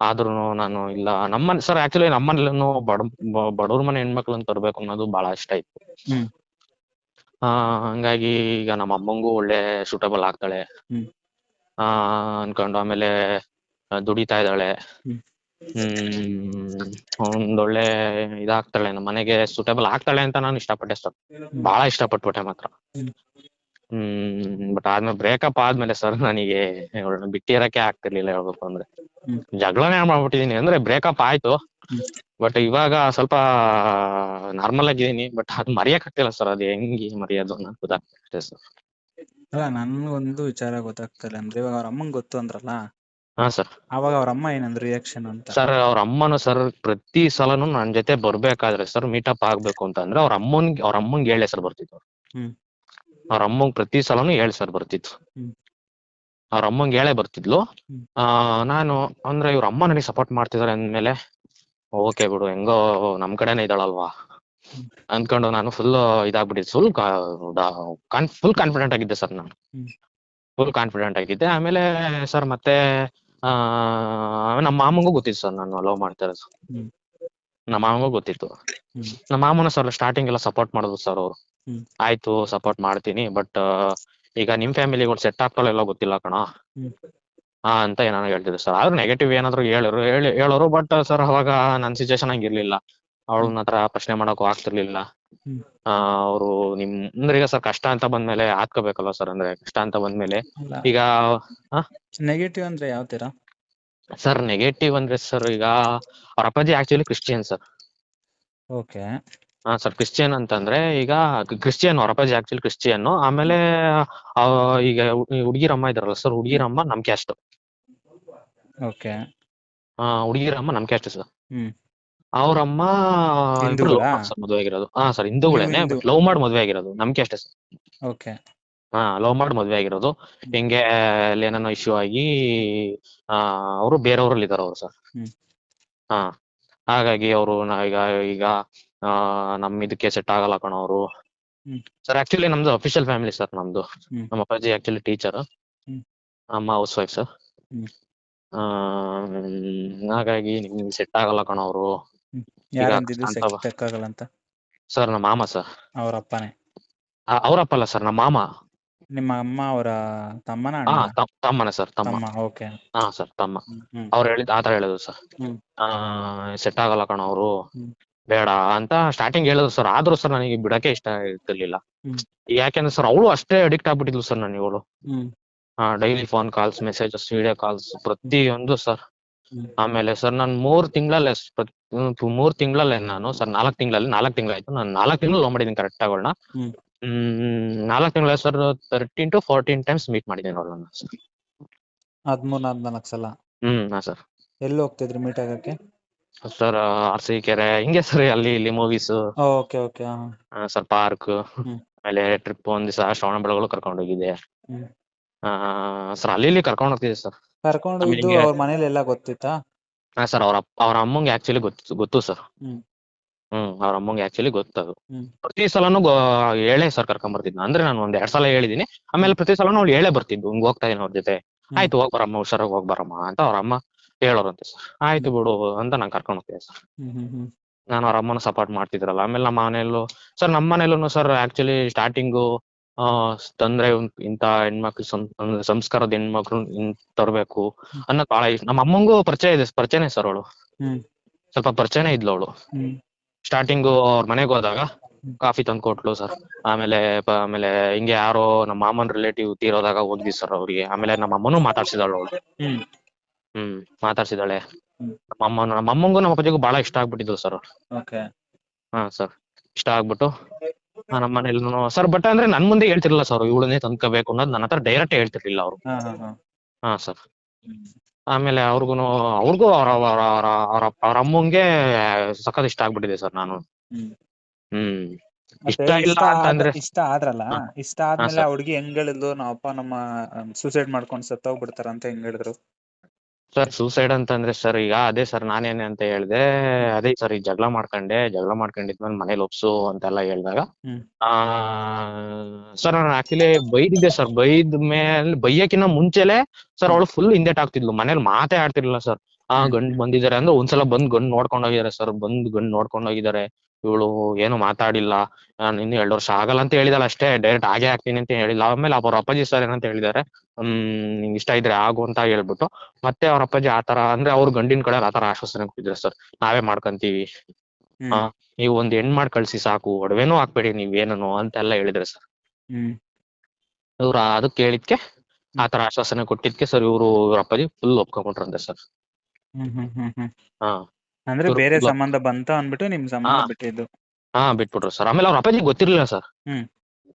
ಆದ್ರೂ ನಾನು ಇಲ್ಲ ನಮ್ಮ ಸರ್ ಆಕ್ಚುಲಿ ನಮ್ಮನೇಲೂ ಬಡ ಬಡವ್ರ ಮನೆ ಹೆಣ್ಮಕ್ಳನ್ನ ತರ್ಬೇಕು ಅನ್ನೋದು ಬಹಳ ಇಷ್ಟ ಇತ್ತು ಹ್ಮ್. ಆ ಹಂಗಾಗಿ ಈಗ ನಮ್ಮ ಅಮ್ಮಂಗೂ ಒಳ್ಳೆ ಸೂಟಬಲ್ ಆಗ್ತಾಳೆ. ಆ ಅನ್ಕೊಂಡು ಆಮೇಲೆ ದುಡಿತಾ ಇದ್ದಾಳೆ ಹ್ಮ್. ಒಂದೊಳ್ಳೆ ಇದಾಗ್ತಾಳೆ, ನಮ್ಮ ಮನೆಗೆ ಸೂಟೇಬಲ್ ಆಗ್ತಾಳೆ ಅಂತ ನಾನು ಇಷ್ಟಪಟ್ಟೆ ಸರ್ ಬಹಳ ಇಷ್ಟಪಟ್ಬಿಟ್ಟೆ ಮಾತ್ರ ಹ್ಮ್. ಬಟ್ ಆದ್ಮೇಲೆ ಬ್ರೇಕಪ್ ಆದ್ಮೇಲೆ ಸರ್ ನನಗೆ ಅವ್ಳನ್ನ ಬಿಟ್ಟಿರಕ್ಕೆ ಆಗ್ತಿರ್ಲಿಲ್ಲ ಹೇಳ್ಬೇಕು ಅಂದ್ರೆ ಜಗಳನೆ ಮಾಡ್ಬಿಟ್ಟಿದೀನಿ ಅಂದ್ರೆ ಬ್ರೇಕಪ್ ಆಯ್ತು. ಬಟ್ ಇವಾಗ ಸ್ವಲ್ಪ ನಾರ್ಮಲ್ ಆಗಿದ್ದೀನಿ ಬಟ್ ಅದ್ ಮರೆಯಕ್ ಆಗ್ತಿಲ್ಲ ಸರ್, ಅದು ಹೆಂಗೆ ಮರೆಯೋದು ಅನ್ನೋದು ಗೊತ್ತಾಗ್ತಿದೆ ಸರ್ ಅಲ್ಲ, ನನ್ಗೊಂದು ವಿಚಾರ ಗೊತ್ತಾಗ್ತಿಲ್ಲ ಅಂದ್ರೆ ಇವಾಗ ಅವ್ರ ಅಮ್ಮಂಗ್ ಗೊತ್ತು ಅಂದ್ರಲ್ಲ ಹಾ ಸರ್ ಅವಾಗ ಅವ್ರ ಅಮ್ಮ ಏನಂದ್ರು ರಿಯಾಕ್ಷನ್ ಅಂತ ಸರ್ ಅವ್ರ ಅಮ್ಮನು ಸರ್ ಪ್ರತಿ ಸಲನು ನನ್ ಜೊತೆ ಬರ್ಬೇಕಾದ್ರೆ ಸರ್ ಮೀಟಪ್ ಆಗ್ಬೇಕು ಅಂತ ಅಂದ್ರೆ ಅವ್ರ ಅಮ್ಮನ್ಗೆ ಅವ್ರ ಅಮ್ಮಂಗೆ ಹೇಳೆ ಸರ್ ಬರ್ತಿತ್ತು ಹ್ಮ್. ಅವ್ರ ಅಮ್ಮಂಗ್ ಪ್ರತಿ ಸಲನು ಹೇಳಿ ಸರ್ ಬರ್ತಿತ್ತು ಹ್ಮ್. ಅವ್ರ ಅಮ್ಮಂಗೆ ಹೇಳೇ ಬರ್ತಿದ್ಲು ಹ್ಮ್. ಆ ನಾನು ಅಂದ್ರೆ ಇವ್ರ ಅಮ್ಮ ನನಗೆ ಸಪೋರ್ಟ್ ಮಾಡ್ತಿದಾರೆ ಅಂದ್ಮೇಲೆ ಓಕೆ ಬಿಡು ಹೆಂಗೋ ನಮ್ ಕಡೆನೇ ಇದ್ದಾಳಲ್ವಾ ಹ್ಮ್. ಅನ್ಕೊಂಡು ನಾನು ಫುಲ್ ಇದಾಗ್ಬಿಟ್ಟಿದ್ದೆ ಫುಲ್ ಫುಲ್ ಕಾನ್ಫಿಡೆಂಟ್ ಆಗಿದ್ದೆ ಸರ್ ನಾನು ಹ್ಮ್. ಫುಲ್ ಕಾನ್ಫಿಡೆಂಟ್ ಆಗಿದ್ದೆ ಆಮೇಲೆ ಸರ್ ಮತ್ತೆ ಆ ನಮ್ಮ ಮಾಮಂಗೂ ಗೊತ್ತಿತ್ತು ಸರ್ ನಾನು ಲವ್ ಮಾಡ್ತಾ ಇರೋದು ಹ್ಮ್. ನಮ್ಮ ಮಾಮಂಗೂ ಗೊತ್ತಿತ್ತು ಹ್ಮ್. ನಮ್ಮ ಮಾಮನ ಸರ್ ಸ್ಟಾರ್ಟಿಂಗ್ ಎಲ್ಲ ಸಪೋರ್ಟ್ ಮಾಡಿದ್ರು ಸರ್ ಅವರು ಹ್ಮ್. ಆಯ್ತು ಸಪೋರ್ಟ್ ಮಾಡ್ತೀನಿ ಬಟ್ ಈಗ ನಿಮ್ ಫ್ಯಾಮಿಲಿಗಳು ಸೆಟ್ ಆಗ್ತಾ ಎಲ್ಲ ಗೊತ್ತಿಲ್ಲ ಕಣ ಹ್ಮ್. ಹಾ ಅಂತ ಏನಾನ ಹೇಳ್ತಿದ್ರು ಸರ್ ಆದ್ರೂ ನೆಗೆಟಿವ್ ಏನಾದ್ರು ಹೇಳೋರು ಹೇಳಿ ಹೇಳೋರು ಬಟ್ ಸರ್ ಅವಾಗ ನನ್ನ ಸಿಚುವೇಶನ್ ಹಂಗಿರ್ಲಿಲ್ಲ ಅವಳನ್ನ ಹತ್ರ ಪ್ರಶ್ನೆ ಮಾಡಕ್ಕೂ ಆಗ್ತಿರ್ಲಿಲ್ಲ. ಅವರು ನಿಮ್ ಅಂದ್ರೆ ಈಗ ಸರ್ ಕಷ್ಟ ಅಂತ ಬಂದ್ಮೇಲೆ ಹಾಕ್ಕೋಬೇಕಲ್ವ ಸರ್ ಅಂದ್ರೆ ಕಷ್ಟ ಅಂತ ಬಂದ್ಮೇಲೆ? ಈಗ ನೆಗೆಟಿವ್ ಅಂದ್ರೆ ಯಾವ ತರ? ಸರ್ ನೆಗೆಟಿವ್ ಅಂದ್ರೆ ಸರ್ ಈಗ ಅವ್ರ ಅಪ್ಪಾಜಿ ಆಕ್ಚುಲಿ ಕ್ರಿಶ್ಚಿಯನ್ ಸರ್. ಓಕೆ. ಹಾ ಸರ್ ಕ್ರಿಶ್ಚಿಯನ್ ಅಂತಂದ್ರೆ ಈಗ ಕ್ರಿಶ್ಚಿಯನ್ ಅವ್ರ ಅಪ್ಪಾಜಿ ಆಕ್ಚುಲಿ ಕ್ರಿಶ್ಚಿಯನ್ ಆಮೇಲೆ ಈಗ ಹುಡುಗಿರಮ್ಮ ಇದಾರಲ್ಲ ಸರ್ ಹುಡುಗಿರಮ್ಮ ನಮ್ ಕ್ಯಾಸ್ಟ್ ಓಕೆ. ಹುಡುಗಿರಮ್ಮ ನಮ್ ಕ್ಯಾಸ್ಟ್ ಸರ್. ಹ್ಮ್. ಅವ್ರಮ್ಮ ಅಮ್ಮ ಮದುವೆ ಆಗಿರೋದು. ಹಾ ಸರ್ ಹಿಂದೂಗಳೇನೆ ಹಿಂದೂ. ಲವ್ ಮಾಡಿ ಮದ್ವೆ ಆಗಿರೋದು. ನಮ್ಗೆ ಅಷ್ಟೇ ಸರ್. ಓಕೆ. ಹಾ ಲವ್ ಮಾಡಿ ಮದ್ವೆ ಆಗಿರೋದು. ಹಿಂಗೆ ಅಲ್ಲಿ ಏನೇನೋ ಇಶ್ಯೂ ಆಗಿ ಆ ಅವರು ಬೇರೆಯವ್ರಲ್ಲಿ ಇದಾರೆ ಅವ್ರು ಸರ್. ಹಾ ಹಾಗಾಗಿ ಅವರು ಈಗ ಈಗ ಆ ನಮ್ ಇದಕ್ಕೆ ಸೆಟ್ ಆಗಲ್ಲ ಕಣ ಅವರು. ಹ್ಮ್. ಸರ್ ಆಕ್ಚುಲಿ ನಮ್ದು ಅಫಿಷಿಯಲ್ ಫ್ಯಾಮಿಲಿ ಸರ್ ನಮ್ದು. ನಮ್ಮ ಅಪ್ಪಾಜಿ ಆಕ್ಚುಲಿ ಟೀಚರ್. ಅಮ್ಮ ಹೌಸ್ ವೈಫ್ ಸರ್. ಹಾಗಾಗಿ ನಿಮ್ಗೆ ಸೆಟ್ ಆಗಲ್ಲ ಕಣ ಸೆಕ್ಸ್ ಅಂತ? ಸರ್ ನಮ್ಮ ಮಾಮ ಸರ್. ಅವರ ಅಪ್ಪನೇ ಅವ್ರಪ್ಪಲ್ಲ ಸರ್ ನಮ್ಮ ಮಾಮ. ನಿಮ್ಮ ಅಮ್ಮ ಅವರ ತಮ್ಮನ ಹಾ ಅಣ್ಣ ತಮ್- ತಮ್ಮನೇ ಸರ್ ತಮ್ಮ. ತಮ್ಮ ಓಕೆ. ಹಾ ಸರ್ ತಮ್ಮ. ಹ್ಮ್ ಅವ್ರು ಹೇಳಿದ್ ಆತರ ಹೇಳಿದ್ರು ಸರ್. ಹ್ಮ್. ಸೆಟ್ ಆಗಲ್ಲ ಕಣ ಅವರು. ಹ್ಮ್. ಬೇಡ ಅಂತ ಸ್ಟಾರ್ಟಿಂಗ್ ಹೇಳಿದ್ರು ಸರ್. ಆದ್ರೂ ಸರ್ ನನಗೆ ಬಿಡಕ್ಕೆ ಇಷ್ಟ ಇರ್ತಿರ್ಲಿಲ್ಲ ಹ್ಮ್. ಯಾಕೆಂದ್ರೆ ಸರ್ ಅವಳು ಅಷ್ಟೇ ಅಡಿಕ್ಟ್ ಆಗ್ಬಿಟ್ಟಿದ್ಲು ಸರ್ ನನಗೆ ಇವಳು. ಹ್ಮ್. Daily phone calls messages video calls ಪ್ರತಿಯೊಂದು ಸರ್. ಆಮೇಲೆ ಸರ್ ನಾನು ಮೂರ್ ತಿಂಗಳಲ್ಲೇ ಮೂರ್ ತಿಂಗಳಲ್ಲೇ ನಾನು ಸರ್ ನಾಲ್ಕ್ ತಿಂಗಳಲ್ಲಿ ನಾಲ್ಕ್ ತಿಂಗಳಾಯ್ತು ನಾನು ನಾಲ್ಕ್ ತಿಂಗಳು ಲವ್ ಮಾಡಿದ್ದೀನಿ ಕರೆಕ್ಟ್ ಆಗೋಣ ಹ್ಮ್. ನಾಲ್ಕ್ ತಿಂಗಳ sir thirteen to fourteen times meet ಮಾಡಿದ್ದೀನಿ ಅವಳನ್ನ ಸರ್ ಹದ್ಮೂರ್ ಸಲ? ಹ್ಮ್ ಹಾ ಸರ್ ಎಲ್ಲಿ ಹೋಗ್ತಿದ್ರಿ ಮೀಟ್ ಆಗಕ್ಕೆ ಸರ್ ಕೆರೆ ಹಿಂಗೆ ಸರ್ ಅಲ್ಲಿ ಇಲ್ಲಿ movies okay okay sir park. ಆಮೇಲೆ ಟ್ರಿಪ್ ಒಂದ್ ದಿವಸ ಶ್ರವಣ ಬೆಳಗೊಳ ಕರ್ಕೊಂಡು ಹೋಗಿದ್ದೆ. ಸರ್ ಅಲ್ಲಿ ಇಲ್ಲಿ ಕರ್ಕೊಂಡು ಹೋಗ್ತಿದ್ದೆ ಸರ್ ಕರ್ಕೊಂಡು ಆಮೇಲೆ ಇದ್ದು ಅವ್ರ ಮನೇಲಿ ಎಲ್ಲ ಗೊತ್ತಿತ್ತಾ? ಹಾ ಸರ್ ಅವ್ರ ಅಪ್ಪ ಅವ್ರ ಅಮ್ಮಂಗೆ ಆಕ್ಚುಲಿ ಗೊತ್ತು ಗೊತ್ತು ಸರ್. ಹ್ಮ್. ಹ್ಮ್ ಅವ್ರ ಅಮ್ಮಂಗೆ ಆಕ್ಚುಲಿ ಗೊತ್ತದು. ಹ್ಮ್. ಪ್ರತಿ ಸಲನು ಹೇಳೇ ಸರ್ ಕರ್ಕೊಂಡ್ ಬರ್ತಿದ್ನ ಅಂದ್ರೆ ನಾನು ಒಂದ್ ಎರಡ್ ಸಲ ಹೇಳಿದೀನಿ. ಆಮೇಲೆ ಪ್ರತಿ ಸಲನು ಅವ್ಳು ಹೇಳೇ ಬರ್ತಿದ್ದು ಹಿಂಗ್ ಹೋಗ್ತಾ ಇದೀನಿ ಅವ್ರ ಜೊತೆ. ಹ್ಮ್. ಆಯ್ತು ಹೋಗ್ ಬರಮ್ಮ ಹುಷಾರಾಗಿ ಹೋಗ್ ಬರಮ್ಮ ಅಂತ ಅವ್ರ ಅಮ್ಮ ಹೇಳೋರಂತೆ ಸರ್. ಆಯ್ತು ಬಿಡು ಅಂತ ನಾನ್ ಕರ್ಕೊಂಡ್ ಹೋಗ್ತೀನಿ ಸರ್. ಹ್ಮ್ ಹ್ಮ್ ಹ್ಮ್. ನಾನು ಅವ್ರ ಅಮ್ಮನ ಸಪೋರ್ಟ್ ಮಾಡ್ತಿದ್ರಲ್ಲ. ಆಮೇಲೆ ನಮ್ಮ ಮನೆಯಲ್ಲೂ ಸರ್ ನಮ್ಮ ಮನೇಲೂ ಸರ್ ಆಕ್ಚುಲಿ ಸ್ಟಾರ್ಟಿಂಗು ಆ ತಂದ್ರೆ ಇಂತ ಹೆಣ್ಮಕ್ಳು ಸಂಸ್ಕಾರದ ಹೆಣ್ಮಕ್ಳು ತರ್ಬೇಕು. ಹ್ಮ್. ಅನ್ನೋದ್ ಬಹಳ ಇಷ್ಟ ನಮ್ಮ ಅಮ್ಮಂಗೂ ಪರಿಚಯ ಇದೆ ಪರಿಚಯನೇ ಸರ್ ಅವಳು. ಸ್ವಲ್ಪ ಪರಿಚಯನೇ ಇದ್ಲು ಅವಳು. ಸ್ಟಾರ್ಟಿಂಗು ಅವ್ರ ಮನೆಗೆ ಹೋದಾಗ. ಕಾಫಿ ತಂದು ಕೊಟ್ಲು ಸರ್. ಆಮೇಲೆ ಆಮೇಲೆ ಹಿಂಗೆ ಯಾರೋ ನಮ್ಮ ಮಾಮನ್ ರಿಲೇಟಿವ್ ತೀರೋದಾಗ ಹೋಗಿದ್ವಿ ಸರ್ ಅವ್ರಿಗೆ. ಆಮೇಲೆ ನಮ್ಮ ಅಮ್ಮನೂ ಮಾತಾಡ್ಸಿದಾಳು ಅವಳು. ಹ್ಮ್. ಮಾತಾಡ್ಸಿದಾಳೆ. ನಮ್ಮ ಅಮ್ಮನ ನಮ್ಮ ಅಮ್ಮಂಗೂ ನಮ್ಮ ಅಪ್ಪಾಜಿಗೂ ಬಹಳ ಇಷ್ಟ ಆಗ್ಬಿಟ್ಟಿದ್ಲು ಸರ್ ಹಾ ಸರ್ ಇಷ್ಟ ಆಗ್ಬಿಟ್ಟು ನಮ್ಮ ಮನೇಲಿ ಸರ್ ಬಟ್ ಅಂದ್ರೆ ನನ್ ಮುಂದೆ ಹೇಳ್ತಿರ್ಲಿಲ್ಲ ಸರ್ ಇವಳನ್ನೇ ತಂದ್ಕೋಬೇಕು ಅನ್ನೋದು ನನ್ನ ಹತ್ರ ಡೈರೆಕ್ಟ್ ಹೇಳ್ತಿರ್ಲಿಲ್ಲ ಅವರು. ಹಾ ಸರ್ ಆಮೇಲೆ ಅವ್ರಿಗು ಅವ್ರಿಗೂ ಅವ್ರ ಅಮ್ಮಂಗೆ ಸಖತ್ ಇಷ್ಟ ಆಗ್ಬಿಟ್ಟಿದೆ ಸರ್ ನಾನು. ಹ್ಮ್. ಇಷ್ಟ ಇಲ್ಲ ಅಂತಂದ್ರೆ ಇಷ್ಟ ಆದ್ರಲ್ಲ ಇಷ್ಟ ಆದ್ಮೇಲೆ. ಆ ಹುಡ್ಗಿ ಹೆಂಗ್ ಹೇಳಿದ್ಲು ನಮ್ಮ ಅಪ್ಪ ನಮ್ಮ ಸೂಸೈಡ್ ಮಾಡ್ಕೊಂಡು ಸತ್ತೋಗ್ಬಿಡ್ತಾರ ಅಂತ ಹೆಂಗ್ ಹೇಳಿದ್ರು? ಸರ್ ಸೂಸೈಡ್ ಅಂತಂದ್ರೆ ಸರ್ ಈಗ ಅದೇ ಸರ್ ನಾನೇನೆ ಅಂತ ಹೇಳ್ದೆ ಅದೇ ಸರ್ ಈ ಜಗಳ ಮಾಡ್ಕೊಂಡೆ ಜಗಳ ಮಾಡ್ಕೊಂಡಿದ್ಮೇಲೆ ಮನೇಲಿ ಒಪ್ಸು ಅಂತೆಲ್ಲ ಹೇಳ್ದಾಗ ಹ್ಮ್. ಆ ಸರ್ ನಾನು ಆಕ್ಚುಲಿ ಬೈದಿದ್ದೆ ಸರ್ ಬೈದ ಮೇಲೆ ಬೈಯಕಿನ ಮುಂಚೆಲೆ ಸರ್ ಅವಳು ಫುಲ್ ಹಿಂದೆಟ್ ಆಗ್ತಿದ್ಲು ಮನೇಲಿ ಮಾತೇ ಆಡ್ತಿರ್ಲಿಲ್ಲ ಸರ್ ಆ. ಗಂಡ್ ಬಂದಿದ್ದಾರೆ ಅಂದ್ರೆ ಒಂದ್ಸಲ ಬಂದ್ ಗಂಡ್ ನೋಡ್ಕೊಂಡ್ ಹೋಗಿದಾರೆ ಸರ್ ಬಂದ್ ಗಂಡ್ ನೋಡ್ಕೊಂಡ್ ಹೋಗಿದ್ದಾರೆ ಇವಳು ಏನು ಮಾತಾಡಿಲ್ಲ. ನಾನು ಇನ್ನು ಎರಡು ವರ್ಷ ಆಗಲ್ಲ ಅಂತ ಹೇಳಿದಳ ಅಷ್ಟೇ. ಡೈರೆಕ್ಟ್ ಆಗೇ ಹಾಕ್ತೀನಿ ಅಂತ ಹೇಳಿಲ್ಲ. ಆಮೇಲೆ ಅವ್ರ ಅಪ್ಪಾಜಿ ಸರ್ ಏನಂತ ಹೇಳಿದ್ದಾರೆ ಹ್ಮ್ ಇಷ್ಟ ಇದ್ರೆ ಆಗು ಅಂತ ಹೇಳ್ಬಿಟ್ಟು. ಮತ್ತೆ ಅವ್ರ ಅಪ್ಪಾಜಿ ಆತರ ಅಂದ್ರೆ ಅವ್ರ ಗಂಡಿನ ಕಡೆ ಆತರ ಆಶ್ವಾಸನೆ ಕೊಟ್ಟಿದ್ರು ಸರ್ ನಾವೇ ಮಾಡ್ಕಂತೀವಿ. ಹಾ. ನೀವು ಒಂದ್ ಹೆಣ್ ಮಾಡ್ ಕಳ್ಸಿ ಸಾಕು ಒಡವೆನೂ ಹಾಕ್ಬೇಡಿ ನೀವೇನು ಅಂತೆಲ್ಲ ಹೇಳಿದ್ರೆ ಸರ್ ಹ್ಮ್. ಇವ್ರ ಅದಕ್ಕೆ ಹೇಳಿದ್ಕೆ ಆತರ ಆಶ್ವಾಸನೆ ಕೊಟ್ಟಿದ್ಕೆ ಸರ್ ಇವ್ರು ಇವ್ರ ಅಪ್ಪಾಜಿ ಫುಲ್ ಒಪ್ಕೊಂಡ್ಬಿಟ್ರಂತೆ ಸರ್ ಹಾ. ಅಂದ್ರೆ ಬೇರೆ ಸಂಬಂಧ ಬಂತ ಅಂದ್ಬಿಟ್ಟು ನಿಮ್ ಸಂಬಂಧ ಹಾ. ಬಿಟ್ಟಿದ್ದು ಹಾ ಬಿಟ್ಬಿಟ್ರು ಸರ್ ಆಮೇಲೆ ಅವ್ರ ಅಪ್ಪಾಜಿ ಗೊತ್ತಿರ್ಲಿಲ್ಲ ಸರ್ ಹ್ಮ್.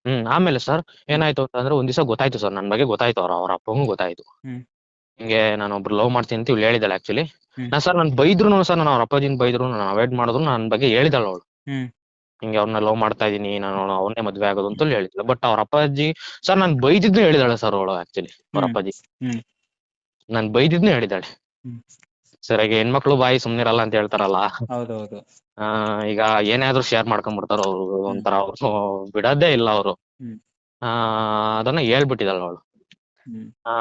ಹ್ಮ್ ಆಮೇಲೆ ಸರ್ ಏನಾಯ್ತು ಅಂತಂದ್ರೆ ಒಂದ್ ದಿವಸ ಗೊತ್ತಾಯ್ತು ಸರ್ ನನ್ ಬಗ್ಗೆ ಗೊತ್ತಾಯ್ತು ಅವ್ರ ಅವ್ರ ಅಪ್ಪಂಗೂ ಗೊತ್ತಾಯ್ತು ಹ್ಮ್. ಹಿಂಗೆ ನಾನು ಒಬ್ರು ಲವ್ ಮಾಡ್ತೀನಿ ಅಂತ ಇವ್ಳು ಹೇಳಿದಾಳೆ ಆಕ್ಚುಲಿ ಹ್ಮ್. ನಾ ಸರ್ ನನ್ ಬೈದ್ರು ಸರ್ ನಾನು ಅವ್ರ ಅಪ್ಪಾಜಿನ ಬೈದ್ರು ನಾನು ಅವಾಯ್ಡ್ ಮಾಡಿದ್ರು ನನ್ ಬಗ್ಗೆ ಹೇಳಿದಳ ಅವಳು ಹ್ಮ್. ಹಿಂಗೆ ಅವ್ರನ್ನ ಲವ್ ಮಾಡ್ತಾ ಇದೀನಿ ನಾನು ಅವನ್ನೇ ಮದ್ವೆ ಆಗೋದು ಅಂತ ಹೇಳಿದ್ಲು ಬಟ್ ಅವ್ರ ಅಪ್ಪಾಜಿ ಸರ್ ನಾನ್ ಬೈದಿದ್ನು ಹೇಳಿದಾಳೆ ಸರ್ ಅವಳು ಆಕ್ಚುಲಿ ಅವ್ರ ಹ್ಮ್. ಅಪ್ಪಾಜಿ ಹ್ಮ್. ನಾನ್ ಬೈದಿದ್ನು ಹೇಳಿದಾಳೆ ಹ್ಮ್. ಸರ್ ಈಗ ಹೆಣ್ಮಕ್ಳು ಬಾಯಿ ಸುಮ್ನಿರಲ್ಲ ಅಂತ ಹೇಳ್ತಾರಲ್ಲ. ಹೌದೌದು. ಆ ಈಗ ಏನೇ ಆದ್ರೂ ಶೇರ್ ಮಾಡ್ಕೊಂಡ್ಬಿಡ್ತಾರ ಅವ್ರು ಒಂಥರ ಅವ್ರು ಬಿಡೋದೇ ಇಲ್ಲ ಅವರು. ಹ್ಮ್. ಆ ಅದನ್ನ ಹೇಳ್ಬಿಟ್ಟಿದಾಳ ಅವಳು. ಹ್ಮ್. ಆ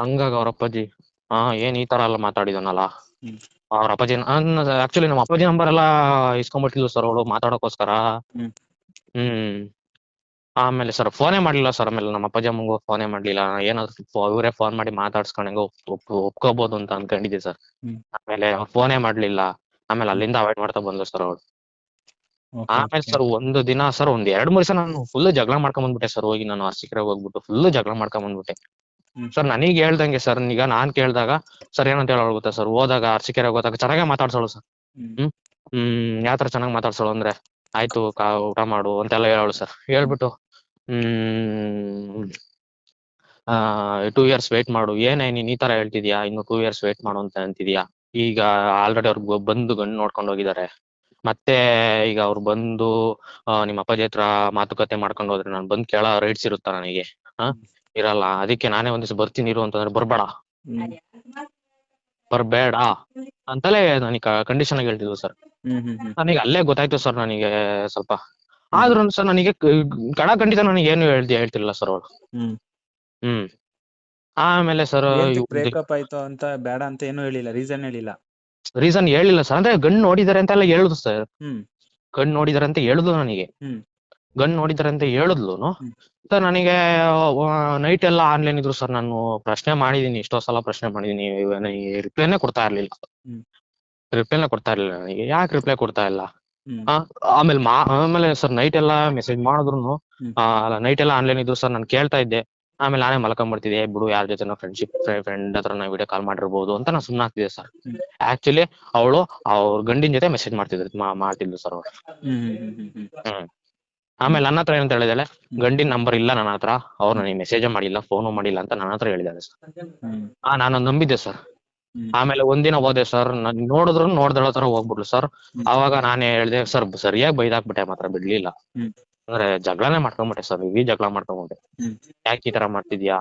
ಹಂಗಾಗ ಅವ್ರ ಅಪ್ಪಾಜಿ ಹಾ ಏನ್ ಈ ತರ ಎಲ್ಲ ಮಾತಾಡಿದನಲ್ಲ? ಹ್ಮ್. ಅವ್ರ ಅಪ್ಪಾಜಿ ಆಕ್ಚುಲಿ ನಮ್ಮ ಅಪ್ಪಾಜಿ ನಂಬರ್ ಎಲ್ಲ ಇಸ್ಕೊಂಡ್ಬಿಟ್ಟಿದ್ಲು ಸರ್ ಅವಳು ಮಾತಾಡೋಕೋಸ್ಕರ. ಹ್ಮ್. ಹ್ಮ್. ಆಮೇಲೆ ಸರ್ ಫೋನೇ ಮಾಡ್ಲಿಲ್ಲ ಸರ್ ಆಮೇಲೆ ನಮ್ಮ ಅಪ್ಪಾಜಿ ಅಮ್ಮಂಗೂ ಫೋನೇ ಮಾಡ್ಲಿಲ್ಲ. ಏನಾದ್ರು ಇವರೇ ಫೋನ್ ಮಾಡಿ ಮಾತಾಡ್ಸ್ಕೊಂಡಂಗ ಒಪ್ಕೋಬಹುದು ಅಂತ ಅನ್ಕೊಂಡಿದ್ದೆ ಸರ್. ಆಮೇಲೆ ಫೋನೇ ಮಾಡ್ಲಿಲ್ಲ. ಆಮೇಲೆ ಅಲ್ಲಿಂದ ಅವಾಯ್ಡ್ ಮಾಡ್ತಾ ಬಂದ್ರು ಸರ್ ಅವ್ರು. ಆಮೇಲೆ ಸರ್ ಒಂದು ದಿನ ಸರ್ ಒಂದ್ ಎರಡ್ ಮೂರ್ ನಾನು ಫುಲ್ ಜಗಳ ಮಾಡ್ಕೊಂಡ್ ಬಂದ್ಬಿಟ್ಟೆ ಸರ್. ಹೋಗಿ ನಾನು ಅರ್ಸಿಕೆರೆ ಹೋಗ್ಬಿಟ್ಟು ಫುಲ್ ಜಗಳ ಮಾಡ್ಕೊಂಡ್ ಬಂದ್ಬಿಟ್ಟೆ. ಸರ್ ನನಗೆ ಹೇಳ್ದಂಗೆ ಸರ್ ಈಗ ನಾನ್ ಕೇಳ್ದಾಗ ಸರ್ ಏನಂತ ಹೇಳೋಳು ಗೊತ್ತಾ ಸರ್? ಹೋದಾಗ ಅರ್ಸಿಕೆರೆ ಹೋದಾಗ ಚೆನ್ನಾಗೇ ಮಾತಾಡ್ಸೋಳು ಸರ್. ಹ್ಮ್. ಹ್ಮ್ ಯಾವ ತರ ಚೆನ್ನಾಗಿ ಮಾತಾಡ್ಸೋಳು ಅಂದ್ರೆ? ಆಯ್ತು ಕಾ ಊಟ ಮಾಡು ಅಂತೆಲ್ಲ ಹೇಳೋಳು ಸರ್. ಹೇಳ್ಬಿಟ್ಟು ಹ್ಮ್. ಆ ಟೂ ಇಯರ್ಸ್ ವೇಟ್ ಮಾಡು. ಏನೇ ನೀನ್ ಈ ತರ ಹೇಳ್ತಿದ್ಯಾ? ಇನ್ನು ಟೂ ಇಯರ್ಸ್ ವೇಟ್ ಮಾಡು ಅಂತ ಅಂತಿದ್ಯಾ? ಈಗ ಆಲ್ರೆಡಿ ಅವ್ರು ಬಂದು ಗಂಡು ನೋಡ್ಕೊಂಡು ಹೋಗಿದ್ದಾರೆ. ಮತ್ತೆ ಈಗ ಅವ್ರು ಬಂದು ನಿಮ್ಮ ಅಪ್ಪಾಜಿ ಹತ್ರ ಮಾತುಕತೆ ಮಾಡ್ಕೊಂಡು ಹೋದ್ರೆ ನಾನು ಬಂದು ಕೇಳ ರೈಟ್ಸ್ ಇರುತ್ತಾ ನನಗೆ? ಹ ಇರಲ್ಲ. ಅದಕ್ಕೆ ನಾನೇ ಒಂದ್ ದಿವಸ ಬರ್ತೀನಿ ಇರು ಅಂತಂದ್ರೆ ಬರ್ಬೇಡ. ಬರ್ಬೇಡ ಅಂತಲೇ ನನಗೆ ಕಂಡೀಷನ್ ಆಗಿ ಹೇಳ್ತಿದ್ವು ಸರ್. ನನಗೆ ಅಲ್ಲೇ ಗೊತ್ತಾಯ್ತು ಸರ್ ನನಗೆ ಸ್ವಲ್ಪ. ಆದ್ರೂ ಸರ್ ನನಗೆ ಕಣ ಖಂಡಿತ ನನಗೆ ಏನು ಹೇಳ್ತಿ ಹೇಳ್ತಿಲ್ಲ ಸರ್ ಅವಳು ಹ್ಮ್. ಆಮೇಲೆ ಸರ್ ಬ್ರೇಕಪ್ ಆಯ್ತು ಅಂತ ಬೇಡ ಅಂತ ಏನು ಹೇಳಿಲ್ಲ ರೀಸನ್ ಹೇಳಿಲ್ಲ? ರೀಸನ್ ಹೇಳಿಲ್ಲ ಸರ್ ಅಂದ್ರೆ ಗನ್ ನೋಡಿದಾರೆ ಅಂತ ಎಲ್ಲ ಹೇಳುದು ಸರ್. ಗಂಡು ನೋಡಿದಾರೆ ಅಂತ ಹೇಳುದು ನನಗೆ. ಗಂಡು ನೋಡಿದಾರೆ ಅಂತ ಹೇಳುದ್ಲು. ಸರ್ ನನಗೆ ನೈಟ್ ಎಲ್ಲ ಆನ್ಲೈನ್ ಇದ್ರು ಸರ್ ನಾನು ಪ್ರಶ್ನೆ ಮಾಡಿದೀನಿ ಎಷ್ಟೋ ಸಲ ಪ್ರಶ್ನೆ ಮಾಡಿದೀನಿ ನನಗೆ ರಿಪ್ಲೈನೇ ಕೊಡ್ತಾ ಇರ್ಲಿಲ್ಲ. ರಿಪ್ಲೈನೇ ಕೊಡ್ತಾ ಇರ್ಲಿಲ್ಲ ನನಗೆ. ಯಾಕೆ ರಿಪ್ಲೈ ಕೊಡ್ತಾ ಇಲ್ಲ? ಆಮೇಲೆ ಮಾ ಆಮೇಲೆ ಸರ್ ನೈಟ್ ಎಲ್ಲ ಮೆಸೇಜ್ ಮಾಡಿದ್ರು. ನೈಟ್ ಎಲ್ಲ ಆನ್ಲೈನ್ ಇದ್ರು ಸರ್ ನಾನು ಕೇಳ್ತಾ ಇದ್ದೆ. ಆಮೇಲೆ ನಾನೇ ಮಲ್ಕೊಂಡ್ಬಿಡ್ತಿದ್ದೆ "ಏ ಬಿಡು ಯಾರ ಜೊತೆ ಫ್ರೆಂಡ್ಶಿಪ್ ಫ್ರೆಂಡ್ ಹತ್ರ ನಾವು ವಿಡಿಯೋ ಕಾಲ್ ಮಾಡಿರ್ಬೋದು ಅಂತ ನಾನು ಸುಮ್ಮನೆ ಆಗ್ತಿದ್ದೆ ಸರ್. ಆಕ್ಚುಲಿ ಅವಳು ಅವ್ರ ಗಂಡಿನ ಜೊತೆ ಮೆಸೇಜ್ ಮಾಡ್ತಿದ್ರು ಮಾಡ್ತಿದ್ಲು ಸರ್ ಅವ್ರು ಆಮೇಲೆ ನನ್ನ ಹತ್ರ ಏನಂತ ಹೇಳಿದಾಳೆ. ಗಂಡಿನ ನಂಬರ್ ಇಲ್ಲ ನನ್ನ ಹತ್ರ ಅವ್ರು ನನಗೆ ಮೆಸೇಜ್ ಮಾಡಿಲ್ಲ ಫೋನು ಮಾಡಿಲ್ಲ ಅಂತ ನನ್ನ ಹತ್ರ ಹೇಳಿದಾಳೆ ಸರ್. ನಾನು ನಂಬಿದ್ದೆ ಸರ್. ಆಮೇಲೆ ಒಂದಿನ ಹೋದೆ ಸರ್ ನನ್ ನೋಡಿದ್ರು ನೋಡ್ದಳ ತರ ಹೋಗ್ಬಿಡ್ಲು ಸರ್. ಅವಾಗ ನಾನೇ ಹೇಳ್ದೆ ಸರ್ ಸರಿಯಾಗಿ ಬೈದಾಕ್ಬಿಟ್ಟೆ ಮಾತ್ರ ಬಿಡ್ಲಿಲ್ಲ. ಅಂದ್ರೆ ಜಗಳನೇ ಮಾಡ್ಕೊಂಬಿಟ್ಟೆ ಸರ್ ಇವಿ ಜಗಳ ಮಾಡ್ಕೊಂಬಿಟ್ಟೆ. ಯಾಕೆ ಈ ತರ ಮಾಡ್ತಿದ್ಯಾ.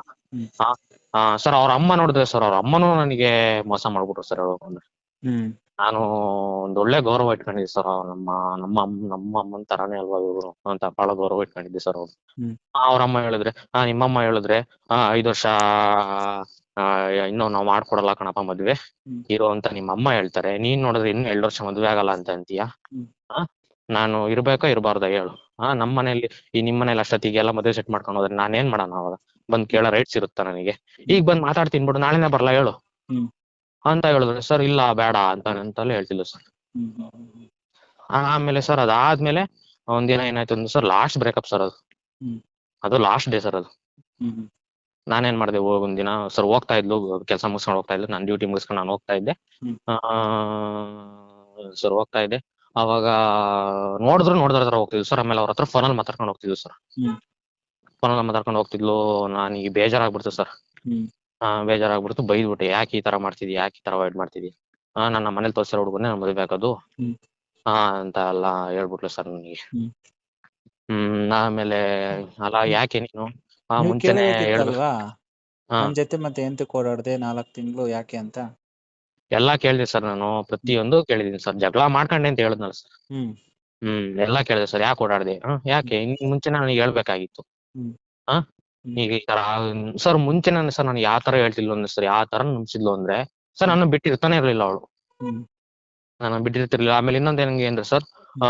ಹಾ ಸರ್ ಅವ್ರ ಅಮ್ಮ ನೋಡಿದ್ರೆ ಸರ್ ಅವ್ರ ಅಮ್ಮನೂ ನನಗೆ ಮೋಸ ಮಾಡ್ಬಿಟ್ರು ಸರ್ ಹೇಳ್ಬೇಕಂದ್ರೆ ನಾನು ಒಂದ್ ಒಳ್ಳೆ ಗೌರವ ಇಟ್ಕೊಂಡಿದ್ದೆ ಸರ್ ನಮ್ಮ ನಮ್ಮ ಅಮ್ಮ ನಮ್ಮ ಅಮ್ಮನ ತರಾನೇ ಅಲ್ವಾ ಇವರು ಅಂತ ಬಹಳ ಗೌರವ ಇಟ್ಕೊಂಡಿದ್ದೆ ಸರ್ ಅವ್ರು. ಅವ್ರ ಅಮ್ಮ ಹೇಳಿದ್ರೆ ಆ ನಿಮ್ಮಮ್ಮ ಹೇಳಿದ್ರೆ ಆ ಐದ್ ವರ್ಷ ಇನ್ನೂ ನಾವ್ ಮಾಡ್ಕೊಡಲ್ಲ ಕಣಪ್ಪ ಮದ್ವೆ. ಹೀರೋ ಇರೋ ಅಂತ ನಿಮ್ಮ ಅಮ್ಮ ಹೇಳ್ತಾರೆ. ನೀನ್ ನೋಡಿದ್ರೆ ಇನ್ನು ಎರಡು ವರ್ಷ ಮದ್ವೆ ಆಗಲ್ಲ ಅಂತ ಅಂತೀಯ? ಆ ನಾನು ಇರ್ಬೇಕಾ ಇರಬಾರ್ದ ಹೇಳು. ಹಾ ನಮ್ಮ ಮನೇಲಿ ಈ ನಿಮ್ ಮನೇಲಿ ಅಷ್ಟೊತ್ತಿಗೆ ಎಲ್ಲ ಮದ್ವೆ ಸೆಟ್ ಮಾಡ್ಕೊಂಡು ಹೋದ್ರೆ ನಾನೇನ್ ಮಾಡೋಣ ಅವಾಗ? ಬಂದ್ ಕೇಳೋ ರೈಟ್ಸ್ ಇರುತ್ತಾ ನನಗೆ? ಈಗ ಬಂದ್ ಮಾತಾಡ್ತೀನಿ ಬಿಡು ನಾಳೆನೇ ಬರ್ಲಾ ಹೇಳು? ಅಂತ ಹೇಳಿದ್ರೆ. ಸರ್ ಇಲ್ಲ ಬೇಡ ಅಂತ ಅಂತಲೇ ಹೇಳ್ತಿಲ್ಲ ಸರ್. ಆಮೇಲೆ ಸರ್ ಅದಾದ್ಮೇಲೆ ಒಂದಿನ ಏನಾಯ್ತು ಅಂದ್ರೆ ಸರ್ ಲಾಸ್ಟ್ ಬ್ರೇಕಪ್ ಸರ್ ಅದು. ಅದು ಲಾಸ್ಟ್ ಡೇ ಸರ್ ಅದು. ನಾನೇನ್ ಮಾಡಿದೆ ಒಂದಿನ ಸರ್ ಹೋಗ್ತಾ ಇದ್ಲು ಕೆಲಸ ಮುಗಿಸ್ಕೊಂಡು ಹೋಗ್ತಾ ಇದ್ಲು ನಾನು ಡ್ಯೂಟಿ ಮುಗಿಸ್ಕೊಂಡು ನಾನು ಹೋಗ್ತಾ ಇದ್ದೆ. ಸರ್ ಹೋಗ್ತಾ ಇದ್ದೆ. ಅವಾಗ ನೋಡಿದ್ರು ನೋಡಿದ್ರ ಹತ್ರ ಹೋಗ್ತಿದ್ವಿ ಸರ್. ಆಮೇಲೆ ಅವ್ರ ಹತ್ರ ಫೋನಲ್ಲಿ ಮಾತಾಡ್ಕೊಂಡು ಹೋಗ್ತಿದ್ವಿ ಸರ್. ಫೋನ್ ಫೋನಲ್ಲಿ ಮಾತಾಡ್ಕೊಂಡು ಹೋಗ್ತಿದ್ಲು ನನಗೆ ಬೇಜಾರಾಗ್ಬಿಡ್ತು ಸರ್. ಬೇಜಾರಾಗ್ಬಿಡ್ತು ಬೈದ್ಬಿಟ್ಟೆ. ಯಾಕೆ ಈ ತರ ಮಾಡ್ತಿದ್ಯಾ ಯಾಕೆ ಈ ತರ ಅವಾಯ್ಡ್ ಮಾಡ್ತಿದ್ಯಾ ಹಾ ನನ್ನ ಮನೇಲಿ ತೋರಿಸಿರೋ ಹುಡುಗನೇ ನಾನು ಮದುವೆ ಆಗೋದು ಹಾ ಅಂತ ಎಲ್ಲ ಹೇಳ್ಬಿಟ್ಲು ಸರ್ ನನಗೆ. ಹ್ಮ್. ಆಮೇಲೆ ಅಲ್ಲ ಯಾಕೆ ನೀನು? ಮುಂಚೆನೆ ಹಾ. ನನ್ ಜೊತೆ ಮತ್ತೆ ಎಂತ ಓಡಾಡ್ದೆ ನಾಲ್ಕ್ ತಿಂಗಳು ಯಾಕೆ ಅಂತ? ಎಲ್ಲಾ ಕೇಳಿದೆ ಸರ್ ನಾನು. ಪ್ರತಿಯೊಂದು ಕೇಳಿದೀನಿ ಸರ್. ಜಗಳ ಮಾಡ್ಕೊಂಡೆ ಅಂತ ಹೇಳಿದ್ನಲ್ಲ ಸರ್. ಹ್ಮ್. ಹ್ಮ್. ಎಲ್ಲಾ ಕೇಳಿದೆ ಸರ್. ಯಾಕೆ ಓಡಾಡ್ದೆ? ಯಾಕೆ? ಇನ್ ಮುಂಚೆ ನನಗೆ ಹೇಳ್ಬೇಕಾಗಿತ್ತು. ಹ್ಮ್. ಹಾ. ಈಗ ಈ ತರ ಸರ್ ಮುಂಚೆ ನಾನು ಸರ್ ನಾನು ಯಾವ ತರ ಹೇಳ್ತಿಲ್ಲ ಅಂದ್ರೆ ಸರ್ ಯಾವ ತರ ನಂಬಿಸಿದ್ಲು ಅಂದ್ರೆ ಸರ್ ನನ್ನ ಬಿಟ್ಟಿರ್ತಾನೆ ಇರ್ಲಿಲ್ಲ ಅವಳು. ಹ್ಮ್. ನಾನು ಬಿಟ್ಟಿರ್ತಿರ್ಲಿಲ್ಲ. ಆಮೇಲೆ ಇನ್ನೊಂದ್ ಏನಂಗೆ ಅಂದ್ರೆ ಸರ್ ಆ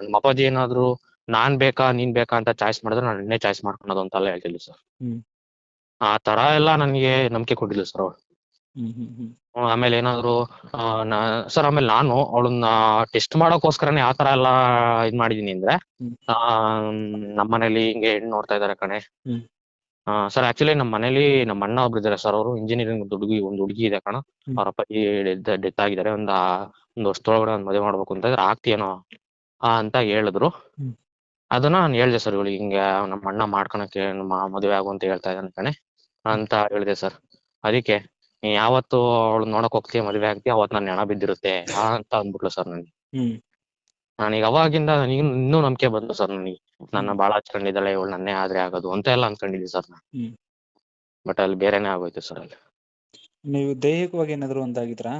ನಮ್ಮ ಅಪ್ಪಾಜಿ ಏನಾದ್ರು ನಾನ್ ಬೇಕಾ ನೀನ್ ಬೇಕಾ ಅಂತ ಚಾಯ್ಸ್ ಮಾಡಿದ್ರೆ ನಾನು ಎಣ್ಣೆ ಚಾಯ್ಸ್ ಮಾಡ್ಕೊಳೋದು ಅಂತೆಲ್ಲ ಹೇಳ್ತಿದ್ಲು ಸರ್ ಆ ತರ ಎಲ್ಲ ನನಗೆ ನಂಬಿಕೆ ಕೊಟ್ಟಿದ್ಲು ಸರ್ ಅವಳು. ಆಮೇಲೆ ಏನಾದ್ರು ಸರ್ ಆಮೇಲೆ ನಾನು ಅವಳನ್ನ ಟೆಸ್ಟ್ ಮಾಡೋಕೋಸ್ಕರನೇ ಆ ತರ ಎಲ್ಲ ಇದ್ ಮಾಡಿದೀನಿ ಅಂದ್ರೆ ನಮ್ಮ ಮನೇಲಿ ಹಿಂಗೆ ಹೆಣ್ಣು ನೋಡ್ತಾ ಇದಾರೆ ಕಣೆ. ಸರ್ ಆಕ್ಚುಲಿ ನಮ್ಮ ಮನೇಲಿ ನಮ್ಮ ಅಣ್ಣ ಒಬ್ರು ಇದಾರೆ ಸರ್ ಅವರು ಇಂಜಿನಿಯರಿಂಗ್ ಒಂದು ಹುಡುಗಿ ಒಂದು ಹುಡುಗಿ ಇದೆ ಕಣ. ಅವ್ರ ಅಪ್ಪಾಜಿ ಡೆತ್ ಆಗಿದ್ದಾರೆ ಒಂದ್ ಒಂದ್ ವರ್ಷದೊಳಗಡೆ ಒಂದ್ ಮದುವೆ ಮಾಡ್ಬೇಕು ಅಂತ ಇದ್ರೆ ಆಗ್ತೀಯೇನೋ ಅಂತ ಹೇಳಿದ್ರು. ಅದನ್ನ ನಾನು ಹೇಳ್ದೆ ಸರ್ ಇವಳಿಗೆ ಹಿಂಗೆ ನಮ್ಮ ಅಣ್ಣ ಮಾಡ್ಕೊಳಕ್ಕೆ ನಮ್ಮ ಮದುವೆ ಆಗು ಅಂತ ಹೇಳ್ತಾ ಇದ್ದಾನೆ ಕಣೆ. ಅಂತ ಹೇಳಿದೆ ಸರ್ ಅದಕ್ಕೆ ನೀ ಯಾವತ್ತು ಅವಳು ನೋಡಕ್ ಹೋಗ್ತೀಯ ಮದುವೆ ಆಗ್ತೀಯ ಅವತ್ ನನ್ನ ಹೆಣ ಬಿದ್ದಿರುತ್ತೆ ಆ ಅಂತ ಅಂದ್ಬಿಟ್ಲು ಸರ್ ನನಗೆ ನನಗೆ ಅವಾಗಿಂದ ನನಗೆ ಇನ್ನೂ ನಂಬಿಕೆ ಬಂತು ಸರ್ ನನಗೆ. ನನ್ನ ಬಾಳ ಹಚ್ಕೊಂಡಿದ್ದಾಳೆ ಇವಳು ನನ್ನೇ ಆದ್ರೆ ಆಗೋದು ಅಂತ ಎಲ್ಲ ಅನ್ಕೊಂಡಿದ್ದೆ ಸರ್ ನಾನು. ಹ್ಮ್. ಬಟ್ ಅಲ್ಲಿ ಬೇರೆನೆ ಆಗೋಯ್ತು ಸರ್ ಅಲ್ಲಿ. ನೀವು ದೈಹಿಕವಾಗಿ ಏನಾದ್ರು ಒಂದಾಗಿದ್ರಾ?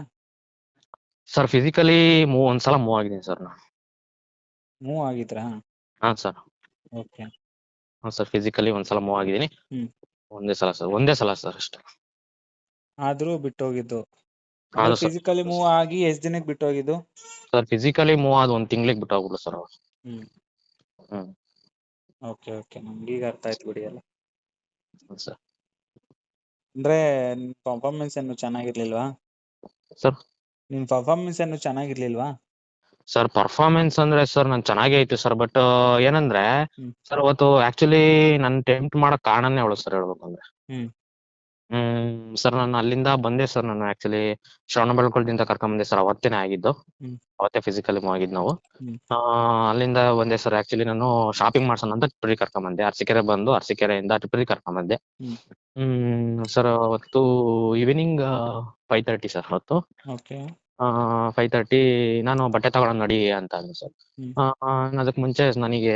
ಸರ್ ಫಿಸಿಕಲಿ ಮೂವ್ ಒಂದ್ಸಲ ಮೂವ್ ಆಗಿದ್ದೀನಿ ಸರ್ ನಾನು. ಮೂವ್ ಆಗಿದ್ರಾ? ಹಾ ಸರ್. ಓಕೆ. ಹಾ ಸರ್ ಫಿಸಿಕಲಿ ಒಂದ್ಸಲ ಮೂವ್ ಆಗಿದ್ದೀನಿ. ಹ್ಮ್. ಒಂದೇ ಸಲ ಸರ್ ಒಂದೇ ಸಲ ಸರ್ ಅಷ್ಟೇ. ಆದ್ರೂ ಬಿಟ್ಟೋಗಿದ್ದು. ಹೌದು ಸರ್. ಫಿಸಿಕಲಿ ಮೂವ್ ಆಗಿ ಎಷ್ಟ್ ದಿನಕ್ಕೆ ಬಿಟ್ಟೋಗಿದ್ದು? ಸರ್ ಫಿಸಿಕಲಿ ಮೂವ್ ಆದ ಒಂದ್ ತಿಂಗ್ಳಿಗೆ ಬಿಟ್ಟು ಹೋಗ್ಬಿಡು ಸರ್ ಅವ್ರು ಹ್ಮ್. ಹ್ಮ್. Okay okay. ನಮ್ಗೆ ಈಗ ಅರ್ಥ ಆಯ್ತು ಬಿಡಿ ಎಲ್ಲ. ಸರ್. ಅಂದ್ರೆ ನಿನ್ ಪರ್ಫಾರ್ಮೆನ್ಸ್ ಏನು ಚೆನ್ನಾಗಿರ್ಲಿಲ್ವಾ? ಸರ್. ನಿನ್ ಪರ್ಫಾರ್ಮೆನ್ಸ್ ಏನು ಚೆನ್ನಾಗಿರ್ಲಿಲ್ವಾ? ಸರ್ ಪರ್ಫಾರ್ಮೆನ್ಸ್ ಅಂದ್ರೆ ಸರ್ ನನ್ ಚೆನ್ನಾಗೇ ಆಯ್ತು ಸರ್ ಬಟ್ ಏನಂದ್ರೆ ಹ್ಮ್. ಸರ್ ಅವತ್ತು ಆಕ್ಚುಲಿ ನನ್ ಟೆಂಪ್ಟ್ ಮಾಡಕ್ ಕಾರಣನೇ ಅವಳು ಸರ್ ಹೇಳ್ಬೇಕಂದ್ರೆ ಹ್ಮ್. ಹ್ಮ್ ಸರ್ ನಾನು ಅಲ್ಲಿಂದ ಬಂದೆ ಸರ್ ನಾನು ಆಕ್ಚುಲಿ ಶ್ರವಣ ಬೆಳಗೊಳದಿಂದ ಕರ್ಕೊಂಡ್ ಬಂದೆ ಸರ್ ಅವತ್ತೇನೆ ಆಗಿದ್ದು ಹ್ಮ್. ಅವತ್ತೇ ಫಿಸಿಕಲಿ ಆಗಿದ್ ನಾವು ಹ್ಮ್. ಆ ಅಲ್ಲಿಂದ ಬಂದೆ ಸರ್ ಆಕ್ಚುಲಿ ನಾನು ಶಾಪಿಂಗ್ ಮಾಡ್ಸೋಣ ಅಂತ ಟ್ರಿಪ್ರಿ ಕರ್ಕೊಂಡ್ ಬಂದೆ ಅರಸೀಕೆರೆ ಬಂದು ಅರಸೀಕೆರೆಯಿಂದ ಟ್ರಿಪ್ರಿ ಕರ್ಕೊಂಡ್ ಬಂದೆ ಹ್ಮ್. ಹ್ಮ್ ಸರ್ ಅವತ್ತು ಈವ್ನಿಂಗ್ ಫೈವ್ ತರ್ಟಿ ಸರ್ ಅವತ್ತು ಓಕೆ ಫೈವ್ ತರ್ಟಿ ನಾನು ಬಟ್ಟೆ ತಗೊಳೋಣ ನಡಿ ಅಂತ ಅಂದೆ ಸರ್. ಅದಕ್ಕೆ ಮುಂಚೆ ನನಗೆ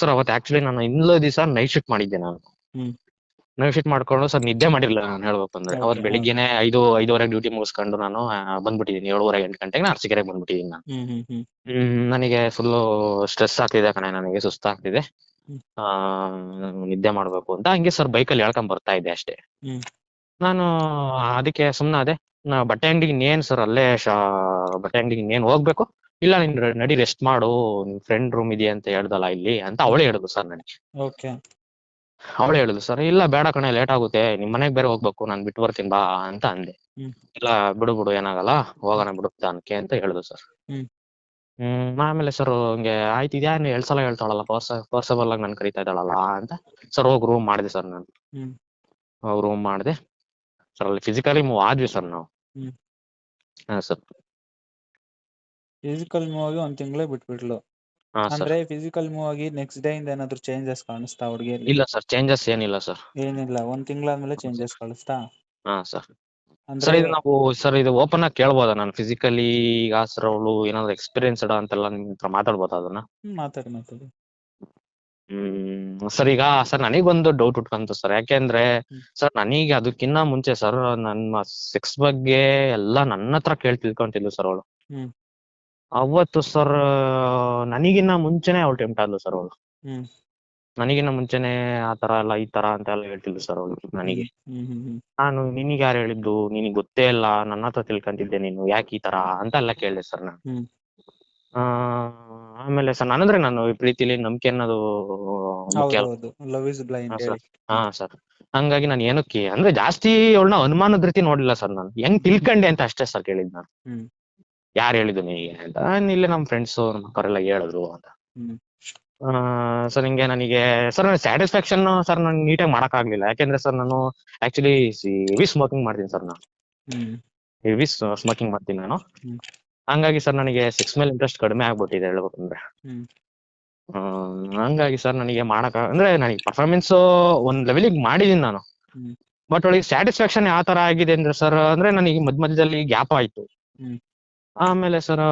ಸರ್ ಅವತ್ತು ಆಕ್ಚುಲಿ ನಾನು ಇನ್ನೂ ದಿವಸ ನೈಟ್ ಶಿಫ್ಟ್ ಮಾಡಿದ್ದೆ ನಾನು. ನೈಟ್ ಶಿಫ್ಟ್ ಮಾಡ್ಕೊಂಡು ಸರ್ ನಿದ್ದೆ ಮಾಡಿಲ್ಲ ನಾನು ಹೇಳ್ಬೇಕಂದ್ರೆ ಅವತ್ತು. ಬೆಳಿಗ್ಗೆನೆ ಐದು ಐದುವರೆಗೆ ಡ್ಯೂಟಿ ಮುಗಿಸ್ಕೊಂಡು ನಾನು ಬಂದ್ಬಿಟ್ಟಿದ್ದೀನಿ. ಏಳುವರೆ ಎಂಟು ಗಂಟೆಗೆ ನಾನು ಅರಸೀಕೆರೆಗೆ ಬಂದ್ಬಿಟ್ಟಿದ್ದೀನಿ ನಾನು. ನನಗೆ ಫುಲ್ಲು ಸ್ಟ್ರೆಸ್ ಆಗ್ತಿದೆ ಕಣೆ ನನಗೆ ಸುಸ್ತಾಗ್ತಿದೆ. ನಿದ್ದೆ ಮಾಡ್ಬೇಕು ಅಂತ. ಹಂಗೆ ಸರ್ ಬೈಕಲ್ಲಿ ಹೇಳ್ಕೊಂಡ್ ಬರ್ತಾ ಇದ್ದೆ ಅಷ್ಟೇ. ನಾನು ಅದಕ್ಕೆ ಸುಮ್ಮನೆ ಅದೇ ನಾ ಬಟ್ಟೆ ಅಂಗಡಿಗೆ ಇನ್ನೇನ್ ಸರ್ ಅಲ್ಲೇ ಶಾ ಬಟ್ಟೆ ಅಂಗಡಿಗೆ ಇನ್ನೇನ್ ಹೋಗ್ಬೇಕು? ಇಲ್ಲ ನಿನ್ ರೆ- ನಡಿ ರೆಸ್ಟ್ ಮಾಡು ನಿನ್ ಫ್ರೆಂಡ್ ರೂಮ್ ಇದೆಯಾ ಅಂತ ಹೇಳ್ದಲ್ಲ ಇಲ್ಲಿ ಅಂತ ಅವಳೇ ಹೇಳುದು ಸರ್ ನನಗೆ. ಓಕೆ. ಅವಳೇ ಹೇಳಿದ್ಲು ಸರ್ ಇಲ್ಲ ಬೇಡ ಕಣೆ ಲೇಟ್ ಆಗುತ್ತೆ ನಿಮ್ ಮನೆಗ್ ಬೇರೆ ಹೋಗ್ಬೇಕು ನಾನ್ ಬಿಟ್ಟು ಬರ್ತೀನಿ ಬಾ ಅಂತ ಅಂದೆ. ಹ್ಮ್. ಇಲ್ಲ ಬಿಡು ಬಿಡು ಏನಾಗಲ್ಲ ಹೋಗೋಣ ಬಿಡು ಅನ್ಕೆ ಅಂತ ಹೇಳುದು ಸರ್. ಹ್ಮ್. ಹ್ಮ್ ಆಮೇಲೆ ಸರ್ ಹಂಗೆ ಆಯ್ತು ಇದ್ಯಾನ್ ಎರಡ್ ಸಲ ಹೇಳ್ತಾಳಲ್ಲ ಪರ್ಸ ಪರ್ಸಬಲ್ ಆಗಿ ನನ್ ಕರಿತಾ ಇದ್ದಾಳಲ್ಲ ಅಂತ. ಸರ್ ಹೋಗಿ ರೂಮ್ ಮಾಡಿದೆ ಸರ್ ನಾನು. ಹ್ಮ್. ಹೋಗಿ ರೂಮ್ ಮಾಡಿದೆ. ಸರ್ ಅಲ್ಲಿ ಫಿಸಿಕಲಿ ಮೂವ್ ಆದ್ವಿ ಸರ್ ನಾವು. ಹಾ ಸರ್. ಫಿಸಿಕಲ್ ಮೂವ್ ಆಗಿ ಒಂದ್ ತಿಂಗಳೇ ಬಿಟ್ಬಿಟ್ಲು. ಹಾ ಸರ್. ಅಂದ್ರೆ ಫಿಸಿಕಲ್ ಮೂವ್ ಆಗಿ ನೆಕ್ಸ್ಟ್ ಡೇ ಇಂದ ಏನಾದ್ರು ಚೇಂಜಸ್ ಕಾಣಿಸ್ತಾ ಹುಡುಗಿಯಲ್ಲಿ ಇಲ್ಲ ಸರ್ ಚೇಂಜಸ್ ಏನಿಲ್ಲ ಸರ್. ಏನಿಲ್ಲ ಒಂದ್ ತಿಂಗಳಾದ್ಮೇಲೆ ಹಾ, ಚೇಂಜಸ್ ಕಾಣಿಸ್ತಾ? ಹಾ ಸರ್. ಅಂದ್ರೆ ಸರ್ ಇದು ನಾವು ಸರ್ ಇದು ಓಪನ್ ಆಗಿ ಕೇಳ್ಬೋದಾ ನಾನು? ಫಿಸಿಕಲಿ ಈಗ ಸರ್ ಅವಳು ಏನಾದ್ರು ಎಕ್ಸ್ಪೀರಿಯನ್ಸ್ ಅಂತೆಲ್ಲ ನಿಮ್ಮ ಹತ್ರ ಮಾತಾಡ್ಬೋದಾ ಅದನ್ನ? ಹ್ಮ್, ಮಾತಾಡಿ ಮಾತಾಡಿ. ಹ್ಮ್ ಸರ್ ಈಗ ಸರ್ ನನಗೊಂದು ಡೌಟ್ ಉಟ್ಕೊಂತು ಸರ್. ಯಾಕೆಂದ್ರೆ ಸರ್ ನನಗೆ ಅದಕ್ಕಿಂತ ಮುಂಚೆ ಸರ್ ನನ್ನ ಸೆಕ್ಸ್ ಬಗ್ಗೆ ಎಲ್ಲ ನನ್ನ ಹತ್ರ ಕೇಳಿ ತಿಳ್ಕೊಂತಿದ್ಲು ಸರ್ ಅವಳು. ಅವತ್ತು ಸರ್ ನನಗಿನ್ನ ಮುಂಚೆನೆ ಅವಳು ಟೆಂಪ್ಟ್ ಆದ್ಲು ಸರ್ ಅವಳು. ನನಗಿನ್ನ ಮುಂಚೆನೆ ಆ ತರ ಎಲ್ಲ ಈ ತರ ಅಂತ ಎಲ್ಲ ಹೇಳ್ತಿದ್ಲು ಸರ್ ಅವಳು ನನಗೆ. ನಾನು ನಿನಗೆ ಯಾರು ಹೇಳಿದ್ದು? ನಿನಗೆ ಗೊತ್ತೇ ಇಲ್ಲ. ನನ್ನ ಹತ್ರ ತಿಳ್ಕೊಂತಿದ್ದೆ ನೀನು. ಯಾಕೆ ಈ ತರ? ಅಂತ ಎಲ್ಲ ಕೇಳಿದೆ ಸರ್ ನಾನು. ಆ, ಆಮೇಲೆ ಸರ್ ನಾನಂದ್ರೆ ನಾನು ಈ ಪ್ರೀತಿಲಿ ನಂಬಿಕೆ ಅನ್ನೋದು ಮುಖ್ಯ. ಹೌದೌದು. ಲವ್ ಇಸ್ ಬ್ಲೈಂಡ್ ಹಾ, ಹೇಳಿ. ಹಾ ಸರ್. ಹಂಗಾಗಿ ನಾನು ಏನಕ್ಕೆ ಅಂದ್ರೆ ಜಾಸ್ತಿ ಅವಳನ್ನ ಅನುಮಾನದ ರೀತಿ ನೋಡಿಲ್ಲ ಸರ್ ನಾನು. ಹೆಂಗ್ ತಿಳ್ಕೊಂಡೆ ಅಂತ ಅಷ್ಟೇ ಸರ್ ಕೇಳಿದ್ ನಾನು. ಹ್ಮ್. ಯಾರು ಹೇಳಿದ್ದು ನಿನಗೆ ಅಂತ? ಇಲ್ಲೇ ನಮ್ಮ ಫ್ರೆಂಡ್ಸ್ ನಮ್ಮ ಅಕ್ಕರೆಲ್ಲ ಹೇಳಿದ್ರು ಅಂತ. ಹ್ಮ್. ಸರ್ ಹಿಂಗೆ ನನಗೆ ಸರ್ ನನಗೆ ಸ್ಯಾಟಿಸ್ಫ್ಯಾಕ್ಷನ್ ಸರ್ ನಾನು ನೀಟಾಗಿ ಮಾಡಕ್ ಆಗ್ಲಿಲ್ಲ ಯಾಕೆಂದ್ರೆ ಸರ್ ನಾನು ಆಕ್ಚುಲಿ ಹೆವಿ ಸ್ಮೋಕಿಂಗ್ ಮಾಡ್ತೀನಿ ಸರ್ ನಾನು. ಹ್ಮ್. ಹೆವಿ ಸ್ಮೋಕಿಂಗ್ ಮಾಡ್ತೀನಿ ನಾನು. ಹ್ಮ್. ಹಂಗಾಗಿ ಸರ್ ನನಗೆ ಸಿಕ್ಸ್ ಮೇಲೆ ಇಂಟ್ರೆಸ್ಟ್ ಕಡಿಮೆ ಆಗ್ಬಿಟ್ಟಿದೆ ಹೇಳ್ಬೇಕಂದ್ರೆ ಹ್ಮ್. ಹ್ಮ್, ಹಂಗಾಗಿ ಸರ್ ನನಗೆ ಮಾಡಕ ಅಂದ್ರೆ ನನಗೆ ಪರ್ಫಾರ್ಮೆನ್ಸ್ ಒಂದ್ ಲೆವೆಲಿಗೆ ಮಾಡಿದೀನಿ ನಾನು ಹ್ಮ್. ಬಟ್ ಒಳಗೆ ಸ್ಯಾಟಿಸ್ಫ್ಯಾಕ್ಷನ್ ಯಾವ ತರ ಆಗಿದೆ ಅಂದ್ರೆ ಸರ್ ಅಂದ್ರೆ ನನಗೆ ಮಧ್ಯ ಮಧ್ಯದಲ್ಲಿ ಗ್ಯಾಪ್ ಆಯ್ತು ಹ್ಮ್. ಆಮೇಲೆ ಸರ್